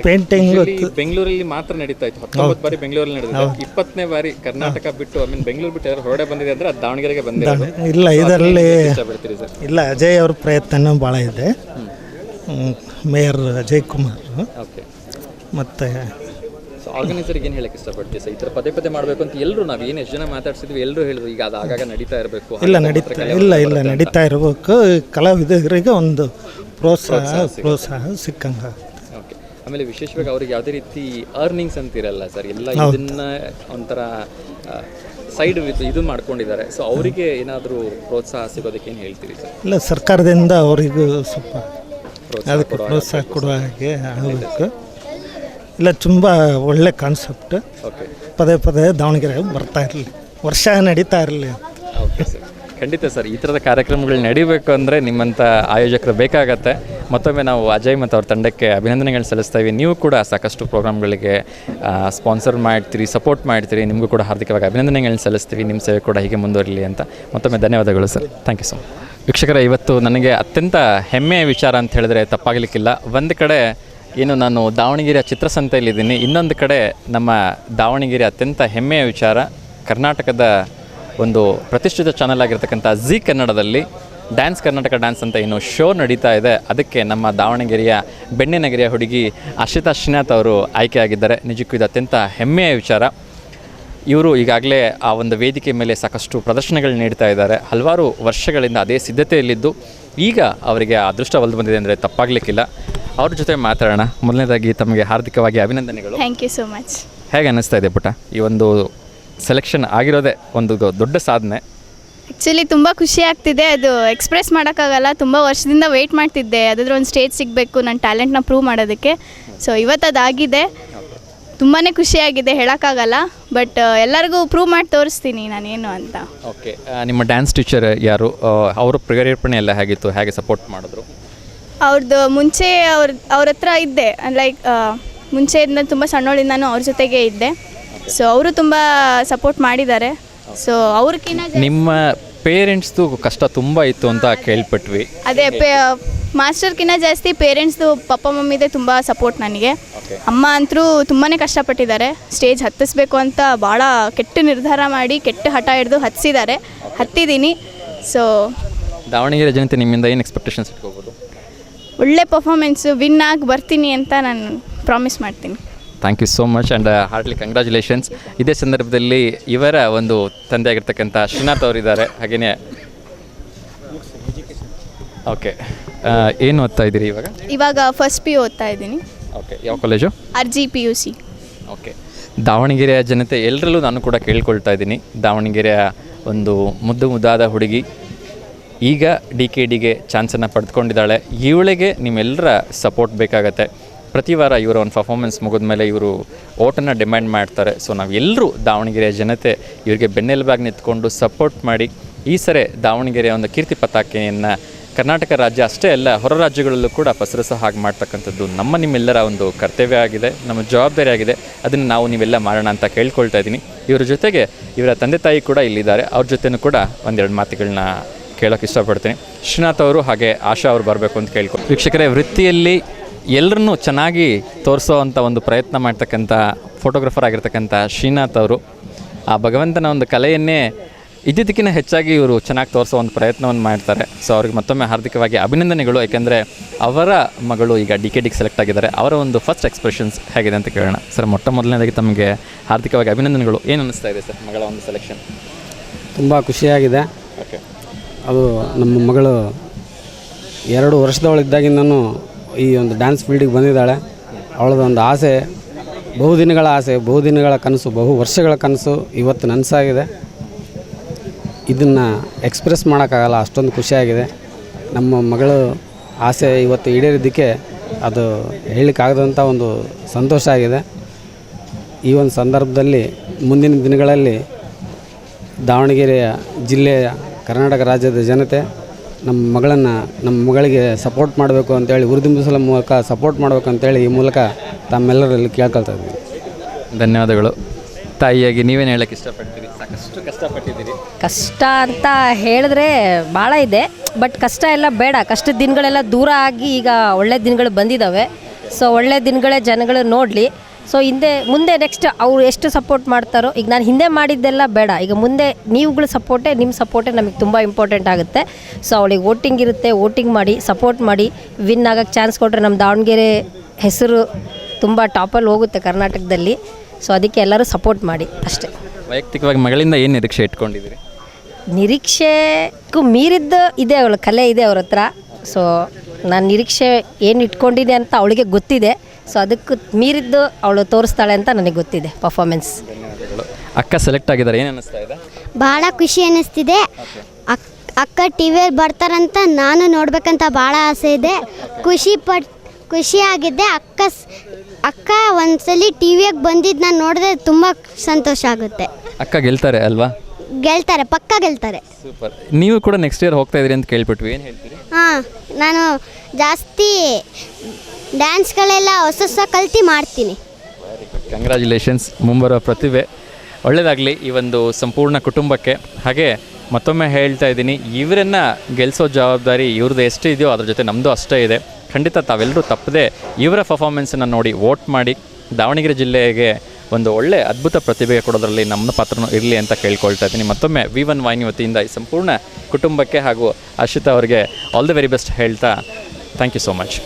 ಪೇಂಟಿಂಗ್ ಬೆಂಗಳೂರಲ್ಲಿ ಮಾತ್ರ ನಡೀತಾ ಇತ್ತು. ಹತ್ತೊಂಬತ್ತು ಬಾರಿ ಬೆಂಗಳೂರಲ್ಲಿ ನಡೆದಿದೆ. ಇಪ್ಪತ್ತನೇ ಬಾರಿ ಕರ್ನಾಟಕ ಬಿಟ್ಟು ಐ ಮೀನ್ ಬೆಂಗಳೂರು ಬಿಟ್ಟು ಯಾರು ಹೊರಡೆ ಬಂದಿದೆ ಅಂದ್ರೆ ಅದು ದಾವಣಗೆರೆಗೆ ಬಂದಿದೆ ಇಲ್ಲ ಇದರಲ್ಲಿ ಇಲ್ಲ ಅಜಯ್ ಅವ್ರ ಪ್ರಯತ್ನ ಭಾಳ ಇದೆ. ಮೇಯರ್ ಅಜಯ್ ಕುಮಾರ್. ಓಕೆ. ಮತ್ತು ಆರ್ಗನೈಸರ್ಗೆ ಏನು ಹೇಳಕ್ಕೆ ಇಷ್ಟಪಡ್ತೀವಿ ಸರ್? ಈ ಥರ ಪದೇ ಪದೇ ಮಾಡಬೇಕು ಅಂತ ಎಲ್ಲರೂ ನಾವು ಏನು ಎಷ್ಟು ಜನ ಮಾತಾಡ್ಸಿದ್ವಿ ಎಲ್ಲರೂ ಹೇಳಿದ್ರು ಈಗ ಅದು ಆಗಾಗ ನಡೀತಾ ಇರಬೇಕು ಇಲ್ಲ ನಡೀತಾ ಇಲ್ಲ ಇಲ್ಲ ನಡೀತಾ ಇರಬೇಕು. ಕಲಾವಿದರಿಗೆ ಒಂದು ಪ್ರೋತ್ಸಾಹ ಪ್ರೋತ್ಸಾಹ ಸಿಕ್ಕಂಗೆ ಓಕೆ ಆಮೇಲೆ ವಿಶೇಷವಾಗಿ ಅವ್ರಿಗೆ ಯಾವುದೇ ರೀತಿ ಅರ್ನಿಂಗ್ಸ್ ಅಂತಿರಲ್ಲ ಸರ್ ಎಲ್ಲ ಇದನ್ನ ಒಂಥರ ಸೈಡ್ ಇದು ಮಾಡ್ಕೊಂಡಿದ್ದಾರೆ. ಸೊ ಅವರಿಗೆ ಏನಾದರೂ ಪ್ರೋತ್ಸಾಹ ಸಿಗೋದಕ್ಕೆ ಏನು ಹೇಳ್ತೀರಿ ಸರ್? ಇಲ್ಲ ಸರ್ಕಾರದಿಂದ ಅವರಿಗೂ ಸ್ವಲ್ಪ ಅದಕ್ಕೆ ಪ್ರೋತ್ಸಾಹ ಕೊಡುವ ಹಾಗೆ ಆಗಬೇಕು. ಇಲ್ಲ ತುಂಬ ಒಳ್ಳೆ ಕಾನ್ಸೆಪ್ಟ್ ಓಕೆ ಪದೇ ಪದೇ ದಾವಣಗೆರೆಗೆ ಬರ್ತಾ ಇರಲಿ. ವರ್ಷ ನಡೀತಾ ಇರಲಿ. ಓಕೆ ಸರ್ ಖಂಡಿತ ಸರ್ ಈ ಥರದ ಕಾರ್ಯಕ್ರಮಗಳು ನಡಿಬೇಕು ಅಂದರೆ ನಿಮ್ಮಂಥ ಆಯೋಜಕರು ಬೇಕಾಗತ್ತೆ. ಮತ್ತೊಮ್ಮೆ ನಾವು ಅಜಯ್ ಮತ್ತು ಅವ್ರ ತಂಡಕ್ಕೆ ಅಭಿನಂದನೆಗಳು ಸಲ್ಲಿಸ್ತೀವಿ ನೀವು ಕೂಡ ಸಾಕಷ್ಟು ಪ್ರೋಗ್ರಾಮ್ಗಳಿಗೆ ಸ್ಪಾನ್ಸರ್ ಮಾಡ್ತೀರಿ ಸಪೋರ್ಟ್ ಮಾಡ್ತೀರಿ. ನಿಮಗೂ ಕೂಡ ಹಾರ್ದಿಕವಾಗಿ ಅಭಿನಂದನೆಗಳನ್ನ ಸಲ್ಲಿಸ್ತೀವಿ. ನಿಮ್ಮ ಸೇವೆ ಕೂಡ ಹೀಗೆ ಮುಂದುವರಲಿ ಅಂತ. ಮತ್ತೊಮ್ಮೆ ಧನ್ಯವಾದಗಳು sir thank you so much ವೀಕ್ಷಕರ ಇವತ್ತು ನನಗೆ ಅತ್ಯಂತ ಹೆಮ್ಮೆಯ ವಿಚಾರ ಅಂತ ಹೇಳಿದ್ರೆ ತಪ್ಪಾಗಲಿಕ್ಕಿಲ್ಲ. ಒಂದು ಕಡೆ ಏನು ನಾನು ದಾವಣಗೆರೆಯ ಚಿತ್ರಸಂತೆಯಲ್ಲಿದ್ದೀನಿ. ಇನ್ನೊಂದು ಕಡೆ ನಮ್ಮ ದಾವಣಗೆರೆ ಅತ್ಯಂತ ಹೆಮ್ಮೆಯ ವಿಚಾರ, ಕರ್ನಾಟಕದ ಒಂದು ಪ್ರತಿಷ್ಠಿತ ಚಾನಲ್ ಆಗಿರ್ತಕ್ಕಂಥ ಜಿ ಕನ್ನಡದಲ್ಲಿ ಡ್ಯಾನ್ಸ್ ಕರ್ನಾಟಕ ಡ್ಯಾನ್ಸ್ ಅಂತ ಏನು ಶೋ ನಡೀತಾ ಇದೆ. ಅದಕ್ಕೆ ನಮ್ಮ ದಾವಣಗೆರೆಯ ಬೆಣ್ಣೆನಗರಿಯ ಹುಡುಗಿ ಅರ್ಷಿತಾ ಶ್ರೀನಾಥ್ ಅವರು ಆಯ್ಕೆಯಾಗಿದ್ದಾರೆ ನಿಜಕ್ಕೂ ಇದು ಅತ್ಯಂತ ಹೆಮ್ಮೆಯ ವಿಚಾರ. ಇವರು ಈಗಾಗಲೇ ಆ ಒಂದು ವೇದಿಕೆ ಮೇಲೆ ಸಾಕಷ್ಟು ಪ್ರದರ್ಶನಗಳು ನೀಡ್ತಾ ಇದ್ದಾರೆ. ಹಲವಾರು ವರ್ಷಗಳಿಂದ ಅದೇ ಸಿದ್ಧತೆಯಲ್ಲಿದ್ದು, ಈಗ ಅವರಿಗೆ ಅದೃಷ್ಟ ಒಲಿದು ಬಂದಿದೆ ಅಂದರೆ ತಪ್ಪಾಗಲಿಕ್ಕಿಲ್ಲ. ಅವ್ರ ಜೊತೆ ಮಾತಾಡೋಣ. ಮೊದಲನೇದಾಗಿ ತಮಗೆ ಹಾರ್ದಿಕವಾಗಿ ಅಭಿನಂದನೆಗಳು. ಥ್ಯಾಂಕ್ ಯು ಸೋ ಮಚ್ ಹೇಗೆ ಅನ್ನಿಸ್ತಾ ಇದೆ ಪುಟ ಈ ಒಂದು ಸೆಲೆಕ್ಷನ್ ಆಗಿರೋದೇ ಒಂದು ದೊಡ್ಡ ಸಾಧನೆ. ಆ್ಯಕ್ಚುಲಿ ತುಂಬ ಖುಷಿ ಆಗ್ತಿದೆ. ಅದು ಎಕ್ಸ್ಪ್ರೆಸ್ ಮಾಡೋಕ್ಕಾಗಲ್ಲ. ತುಂಬ ವರ್ಷದಿಂದ ವೆಯ್ಟ್ ಮಾಡ್ತಿದ್ದೆ. ಅದಾದ್ರೆ ಒಂದು ಸ್ಟೇಜ್ ಸಿಗಬೇಕು. ನನ್ನ ಟ್ಯಾಲೆಂಟ್ನ ಪ್ರೂವ್ ಮಾಡೋದಕ್ಕೆ. ಸೊ ಇವತ್ತು ಅದಾಗಿದೆ. ತುಂಬಾ ಖುಷಿಯಾಗಿದೆ ಹೇಳೋಕ್ಕಾಗಲ್ಲ. ಬಟ್ ಎಲ್ಲರಿಗೂ ಪ್ರೂವ್ ಮಾಡಿ ತೋರಿಸ್ತೀನಿ ನಾನೇನು ಅಂತ. ಓಕೆ ನಿಮ್ಮ ಡ್ಯಾನ್ಸ್ ಟೀಚರ್ ಯಾರು? ಅವರು ಅವರ ಪ್ರೇರೇಪಣೆ ಎಲ್ಲ ಹೇಗಿತ್ತು? ಹೇಗೆ ಸಪೋರ್ಟ್ ಮಾಡಿದ್ರು? ಅವ್ರದ್ದು ಮುಂಚೆ ಅವ್ರ ಅವ್ರ ಹತ್ರ ಇದ್ದೆ. ಲೈಕ್ ಮುಂಚೆಯಿಂದ ತುಂಬ ನಾನು ಅವ್ರ ಜೊತೆಗೆ ಇದ್ದೆ. ಸೊ ಅವರು ತುಂಬ ಸಪೋರ್ಟ್ ಮಾಡಿದ್ದಾರೆ. ಸೊ ಅವ್ರಿಗಿನ್ನ ನಿಮ್ಮ ಪೇರೆಂಟ್ಸ್ದು ಕಷ್ಟ ತುಂಬ ಇತ್ತು ಅಂತ ಕೇಳ್ಪಟ್ವಿ. ಅದೇ ಪೇ ಮಾಸ್ಟರ್ಕಿನ್ನ ಜಾಸ್ತಿ ಪೇರೆಂಟ್ಸ್ದು ಪಪ್ಪ ಮಮ್ಮಿದೆ ತುಂಬ ಸಪೋರ್ಟ್ ನನಗೆ. ಅಮ್ಮ ಅಂತರೂ ತುಂಬಾ ಕಷ್ಟಪಟ್ಟಿದ್ದಾರೆ. ಸ್ಟೇಜ್ ಹತ್ತಿಸ್ಬೇಕು ಅಂತ ಭಾಳ ಕೆಟ್ಟ ನಿರ್ಧಾರ ಮಾಡಿ ಕೆಟ್ಟ ಹಠ ಹಿಡಿದು ಹತ್ತಿಸಿದ್ದಾರೆ. ಹತ್ತಿದ್ದೀನಿ ಸೊ ದಾವಣಗೆರೆ ಜನತೆ ನಿಮ್ಮಿಂದ ಏನು ಎಕ್ಸ್ಪೆಕ್ಟೇಷನ್ಸ್ ಇಟ್ಕೋಬೋದು? ಒಳ್ಳೆ ಪರ್ಫಾಮೆನ್ಸು ವಿನ್ ಆಗಿ ಬರ್ತೀನಿ ಅಂತ ನಾನು ಪ್ರಾಮಿಸ್ ಮಾಡ್ತೀನಿ. Thank you so much and heartly congratulations ಇದೇ ಸಂದರ್ಭದಲ್ಲಿ ಇವರ ಒಂದು ತಂದೆ ಆಗಿರ್ತಕ್ಕಂಥ ಶ್ರೀನಾಥ್ ಅವರಿದ್ದಾರೆ. ಹಾಗೆಯೇ ಓಕೆ ಏನು ಓದ್ತಾ ಇದ್ದೀರಿ ಇವಾಗ? ಇವಾಗ ಫಸ್ಟ್ ಪಿ ಓದ್ತಾ ಇದ್ದೀನಿ. ಓಕೆ ಯಾವ college R G P U C okay ದಾವಣಗೆರೆಯ ಜನತೆ ಎಲ್ಲರಲ್ಲೂ ನಾನು ಕೂಡ ಕೇಳ್ಕೊಳ್ತಾ ಇದ್ದೀನಿ. ದಾವಣಗೆರೆಯ ಒಂದು ಮುದ್ದು ಮುದ್ದಾದ ಹುಡುಗಿ. ಈಗ ಡಿ ಕೆ ಡಿಗೆ ಚಾನ್ಸನ್ನು ಪಡೆದುಕೊಂಡಿದ್ದಾಳೆ. ಇವಳಿಗೆ ನಿಮ್ಮೆಲ್ಲರ ಸಪೋರ್ಟ್ ಬೇಕಾಗತ್ತೆ. ಪ್ರತಿ ವಾರ ಇವರ ಒಂದು ಪರ್ಫಾರ್ಮೆನ್ಸ್ ಮುಗಿದ ಮೇಲೆ ಇವರು ಓಟನ್ನು ಡಿಮ್ಯಾಂಡ್ ಮಾಡ್ತಾರೆ. ಸೊ ನಾವೆಲ್ಲರೂ ದಾವಣಗೆರೆಯ ಜನತೆ ಇವರಿಗೆ ಬೆನ್ನೆಲುಬಾಗಿ ನಿಂತ್ಕೊಂಡು ಸಪೋರ್ಟ್ ಮಾಡಿ ಈ ಸರಿ ದಾವಣಗೆರೆಯ ಒಂದು ಕೀರ್ತಿ ಪತಾಕೆಯನ್ನು ಕರ್ನಾಟಕ ರಾಜ್ಯ ಅಷ್ಟೇ ಅಲ್ಲ, ಹೊರ ರಾಜ್ಯಗಳಲ್ಲೂ ಕೂಡ ಪಸರಿಸೋ ಹಾಗೆ ಮಾಡ್ತಕ್ಕಂಥದ್ದು ನಮ್ಮ ನಿಮ್ಮೆಲ್ಲರ ಒಂದು ಕರ್ತವ್ಯ ಆಗಿದೆ, ನಮ್ಮ ಜವಾಬ್ದಾರಿ ಆಗಿದೆ. ಅದನ್ನು ನಾವು ನೀವೆಲ್ಲ ಮಾಡೋಣ ಅಂತ ಕೇಳ್ಕೊಳ್ತಾ ಇದ್ದೀನಿ. ಇವರ ಜೊತೆಗೆ ಇವರ ತಂದೆ ತಾಯಿ ಕೂಡ ಇಲ್ಲಿದ್ದಾರೆ. ಅವ್ರ ಜೊತೆನೂ ಕೂಡ ಒಂದೆರಡು ಮಾತುಗಳನ್ನ ಕೇಳೋಕೆ ಇಷ್ಟಪಡ್ತೀನಿ. ಶ್ರೀನಾಥ್ ಅವರು ಹಾಗೆ ಆಶಾ ಅವರು ಬರಬೇಕು ಅಂತ ಕೇಳ್ಕೊ ವೀಕ್ಷಕರೇ ವೃತ್ತಿಯಲ್ಲಿ ಎಲ್ಲರನ್ನೂ ಚೆನ್ನಾಗಿ ತೋರಿಸೋ ಅಂಥ ಒಂದು ಪ್ರಯತ್ನ ಮಾಡ್ತಕ್ಕಂಥ ಫೋಟೋಗ್ರಫರ್ ಆಗಿರ್ತಕ್ಕಂಥ ಶ್ರೀನಾಥ್ ಅವರು ಆ ಭಗವಂತನ ಒಂದು ಕಲೆಯನ್ನೇ ಇದ್ದಿದ್ದಕ್ಕಿಂತ ಹೆಚ್ಚಾಗಿ ಇವರು ಚೆನ್ನಾಗಿ ತೋರಿಸೋ ಒಂದು ಪ್ರಯತ್ನವನ್ನು ಮಾಡ್ತಾರೆ. ಸೊ ಅವ್ರಿಗೆ ಮತ್ತೊಮ್ಮೆ ಹಾರ್ದಿಕವಾಗಿ ಅಭಿನಂದನೆಗಳು ಯಾಕೆಂದರೆ ಅವರ ಮಗಳು ಈಗ ಡಿ ಕೆ ಡಿಗೆ ಸೆಲೆಕ್ಟ್ ಆಗಿದ್ದಾರೆ. ಅವರ ಒಂದು ಫಸ್ಟ್ ಎಕ್ಸ್ಪ್ರೆಷನ್ಸ್ ಹೇಗಿದೆ ಅಂತ ಕೇಳೋಣ. ಸರ್ ಮೊಟ್ಟ ಮೊದಲನೇದಾಗಿ ತಮಗೆ ಹಾರ್ದಿಕವಾಗಿ ಅಭಿನಂದನೆಗಳು. ಏನು ಅನ್ನಿಸ್ತಾ ಇದೆ ಸರ್ ಮಗಳ ಒಂದು ಸೆಲೆಕ್ಷನ್ ತುಂಬ ಖುಷಿಯಾಗಿದೆ. ಓಕೆ ಅದು ನಮ್ಮ ಮಗಳು ಎರಡು ವರ್ಷದವಳಿದ್ದಾಗಿಂದನೂ ಈ ಒಂದು ಡ್ಯಾನ್ಸ್ ಫೀಲ್ಡಿಗೆ ಬಂದಿದ್ದಾಳೆ. ಅವಳದೊಂದು ಆಸೆ, ಬಹುದಿನಗಳ ಆಸೆ, ಬಹುದಿನಗಳ ಕನಸು, ಬಹು ವರ್ಷಗಳ ಕನಸು ಇವತ್ತು ನನಸಾಗಿದೆ. ಇದನ್ನು ಎಕ್ಸ್ಪ್ರೆಸ್ ಮಾಡೋಕ್ಕಾಗಲ್ಲ, ಅಷ್ಟೊಂದು ಖುಷಿಯಾಗಿದೆ. ನಮ್ಮ ಮಗಳು ಆಸೆ ಇವತ್ತು ಈಡೇರಿದ್ದಕ್ಕೆ ಅದು ಹೇಳಲಿಕ್ಕಾಗದಂಥ ಒಂದು ಸಂತೋಷ ಆಗಿದೆ. ಈ ಒಂದು ಸಂದರ್ಭದಲ್ಲಿ ಮುಂದಿನ ದಿನಗಳಲ್ಲಿ ದಾವಣಗೆರೆಯ ಜಿಲ್ಲೆಯ ಕರ್ನಾಟಕ ರಾಜ್ಯದ ಜನತೆ ನಮ್ಮ ಮಗಳನ್ನು ನಮ್ಮ ಮಗಳಿಗೆ ಸಪೋರ್ಟ್ ಮಾಡಬೇಕು ಅಂತೇಳಿ ಉರಿದುಂಬಿಸಲ ಮೂಲಕ ಸಪೋರ್ಟ್ ಮಾಡಬೇಕು ಅಂತೇಳಿ ಈ ಮೂಲಕ ತಮ್ಮೆಲ್ಲರಲ್ಲಿ ಕೇಳ್ಕೊಳ್ತಾ ಇದ್ದೀನಿ ಧನ್ಯವಾದಗಳು. ತಾಯಿಯಾಗಿ ನೀವೇನು ಹೇಳಕ್ಕೆ ಇಷ್ಟಪಡ್ತೀರಿ? ಸಾಕಷ್ಟು ಕಷ್ಟಪಟ್ಟಿದ್ದೀರಿ. ಕಷ್ಟ ಅಂತ ಹೇಳಿದ್ರೆ ಭಾಳ ಇದೆ ಬಟ್ ಕಷ್ಟ ಎಲ್ಲ ಬೇಡ. ಕಷ್ಟದ ದಿನಗಳೆಲ್ಲ ದೂರ ಆಗಿ ಈಗ ಒಳ್ಳೆ ದಿನಗಳು ಬಂದಿದ್ದಾವೆ ಸೊ ಒಳ್ಳೆ ದಿನಗಳೇ ಜನಗಳು ನೋಡಲಿ. ಸೊ ಹಿಂದೆ ಮುಂದೆ ನೆಕ್ಸ್ಟ್ ಅವ್ರು ಎಷ್ಟು ಸಪೋರ್ಟ್ ಮಾಡ್ತಾರೋ ಈಗ ನಾನು ಹಿಂದೆ ಮಾಡಿದ್ದೆಲ್ಲ ಬೇಡ. ಈಗ ಮುಂದೆ ನೀವುಗಳ ಸಪೋರ್ಟೇ ನಿಮ್ಮ ಸಪೋರ್ಟೇ ನಮಗೆ ತುಂಬ ಇಂಪಾರ್ಟೆಂಟ್ ಆಗುತ್ತೆ. ಸೊ ಅವಳಿಗೆ ವೋಟಿಂಗ್ ಇರುತ್ತೆ ವೋಟಿಂಗ್ ಮಾಡಿ ಸಪೋರ್ಟ್ ಮಾಡಿ ವಿನ್ ಆಗೋಕ್ಕೆ ಚಾನ್ಸ್ ಕೊಟ್ಟರೆ ನಮ್ಮ ದಾವಣಗೆರೆ ಹೆಸರು ತುಂಬ ಟಾಪಲ್ಲಿ ಹೋಗುತ್ತೆ ಕರ್ನಾಟಕದಲ್ಲಿ. ಸೊ ಅದಕ್ಕೆ ಎಲ್ಲರೂ ಸಪೋರ್ಟ್ ಮಾಡಿ ಅಷ್ಟೇ. ವೈಯಕ್ತಿಕವಾಗಿ ಮಗಳಿಂದ ಏನು ನಿರೀಕ್ಷೆ ಇಟ್ಕೊಂಡಿದ್ದೀರಿ? ನಿರೀಕ್ಷೆಗೂ ಮೀರಿದ್ದು ಇದೆ ಅವಳ ಕಲೆ ಇದೆ ಅವ್ರ ಹತ್ರ. ಸೊ ನಾನು ನಿರೀಕ್ಷೆ ಏನು ಇಟ್ಕೊಂಡಿದೆ ಅಂತ ಅವಳಿಗೆ ಗೊತ್ತಿದೆ. ಸೊ ಅದಕ್ಕೆ ಮೀರಿದ್ದು ಅವಳು ತೋರಿಸ್ತಾಳೆ ಅಂತ ನನಗೆ ಗೊತ್ತಿದೆ ಪರ್ಫಾರ್ಮೆನ್ಸ್ ಅಕ್ಕ ಸೆಲೆಕ್ಟ್ ಆಗಿದ್ದಾರೆ ಏನು ಅನ್ನಿಸ್ತಾ ಇದೆ? ಭಾಳ ಖುಷಿ ಅನ್ನಿಸ್ತಿದೆ. ಅಕ್ ಅಕ್ಕ ಟಿ ವಿಯಲ್ಲಿ ಬರ್ತಾರಂತ ನಾನು ನೋಡ್ಬೇಕಂತ ಭಾಳ ಆಸೆ ಇದೆ. ಖುಷಿ ಪಟ್ ಖುಷಿಯಾಗಿದೆ ಅಕ್ಕ ಸ್- ಅಕ್ಕ ಒಂದ್ಸಲಿ ಟಿ ವಿಯಾಗ ಬಂದಿದ್ದು ನಾನು ನೋಡಿದ್ರೆ ತುಂಬ ಸಂತೋಷ ಆಗುತ್ತೆ. ಅಕ್ಕ ಗೆಲ್ತಾರೆ ಅಲ್ವಾ? ಗೆಲ್ತಾರೆ ಪಕ್ಕ ಗೆಲ್ತಾರೆ. ಸೂಪರ್ ನೀವು ಕೂಡ ನೆಕ್ಸ್ಟ್ ಇಯರ್ ಹೋಗ್ತಾ ಇದ್ದೀರಿ ಅಂತ ಕೇಳ್ಬಿಟ್ವಿ ಏನು ಹೇಳ್ತೀರಿ? ಹಾಂ ನಾನು ಜಾಸ್ತಿ ಡ್ಯಾನ್ಸ್ಗಳೆಲ್ಲ ಹೊಸ ಹೊಸ ಕಲ್ತಿ ಮಾಡ್ತೀನಿ. ಕಂಗ್ರ್ಯಾಚುಲೇಷನ್ಸ್ ಮುಂಬರುವ ಪ್ರತಿಭೆ ಒಳ್ಳೆಯದಾಗಲಿ ಈ ಒಂದು ಸಂಪೂರ್ಣ ಕುಟುಂಬಕ್ಕೆ. ಹಾಗೆ ಮತ್ತೊಮ್ಮೆ ಹೇಳ್ತಾ ಇದ್ದೀನಿ, ಇವರನ್ನು ಗೆಲ್ಲಿಸೋ ಜವಾಬ್ದಾರಿ ಇವ್ರದ್ದು ಎಷ್ಟು ಇದೆಯೋ ಅದ್ರ ಜೊತೆ ನಮ್ಮದು ಅಷ್ಟೇ ಇದೆ. ಖಂಡಿತ ತಾವೆಲ್ಲರೂ ತಪ್ಪದೆ ಇವರ ಪರ್ಫಾರ್ಮೆನ್ಸನ್ನು ನೋಡಿ ವೋಟ್ ಮಾಡಿ, ದಾವಣಗೆರೆ ಜಿಲ್ಲೆಗೆ ಒಂದು ಒಳ್ಳೆ ಅದ್ಭುತ ಪ್ರತಿಭೆ ಕೊಡೋದರಲ್ಲಿ ನಮ್ಮ ಪಾತ್ರನೂ ಇರಲಿ ಅಂತ ಕೇಳ್ಕೊಳ್ತಾ ಇದ್ದೀನಿ. ಮತ್ತೊಮ್ಮೆ ವಿ ಒನ್ ವಾಹಿನಿ ಈ ಸಂಪೂರ್ಣ ಕುಟುಂಬಕ್ಕೆ ಹಾಗೂ ಅರ್ಷಿತಾ ಅವರಿಗೆ ಆಲ್ ದ ವೆರಿ ಬೆಸ್ಟ್ ಹೇಳ್ತಾ ಥ್ಯಾಂಕ್ ಯು ಸೋ ಮಚ್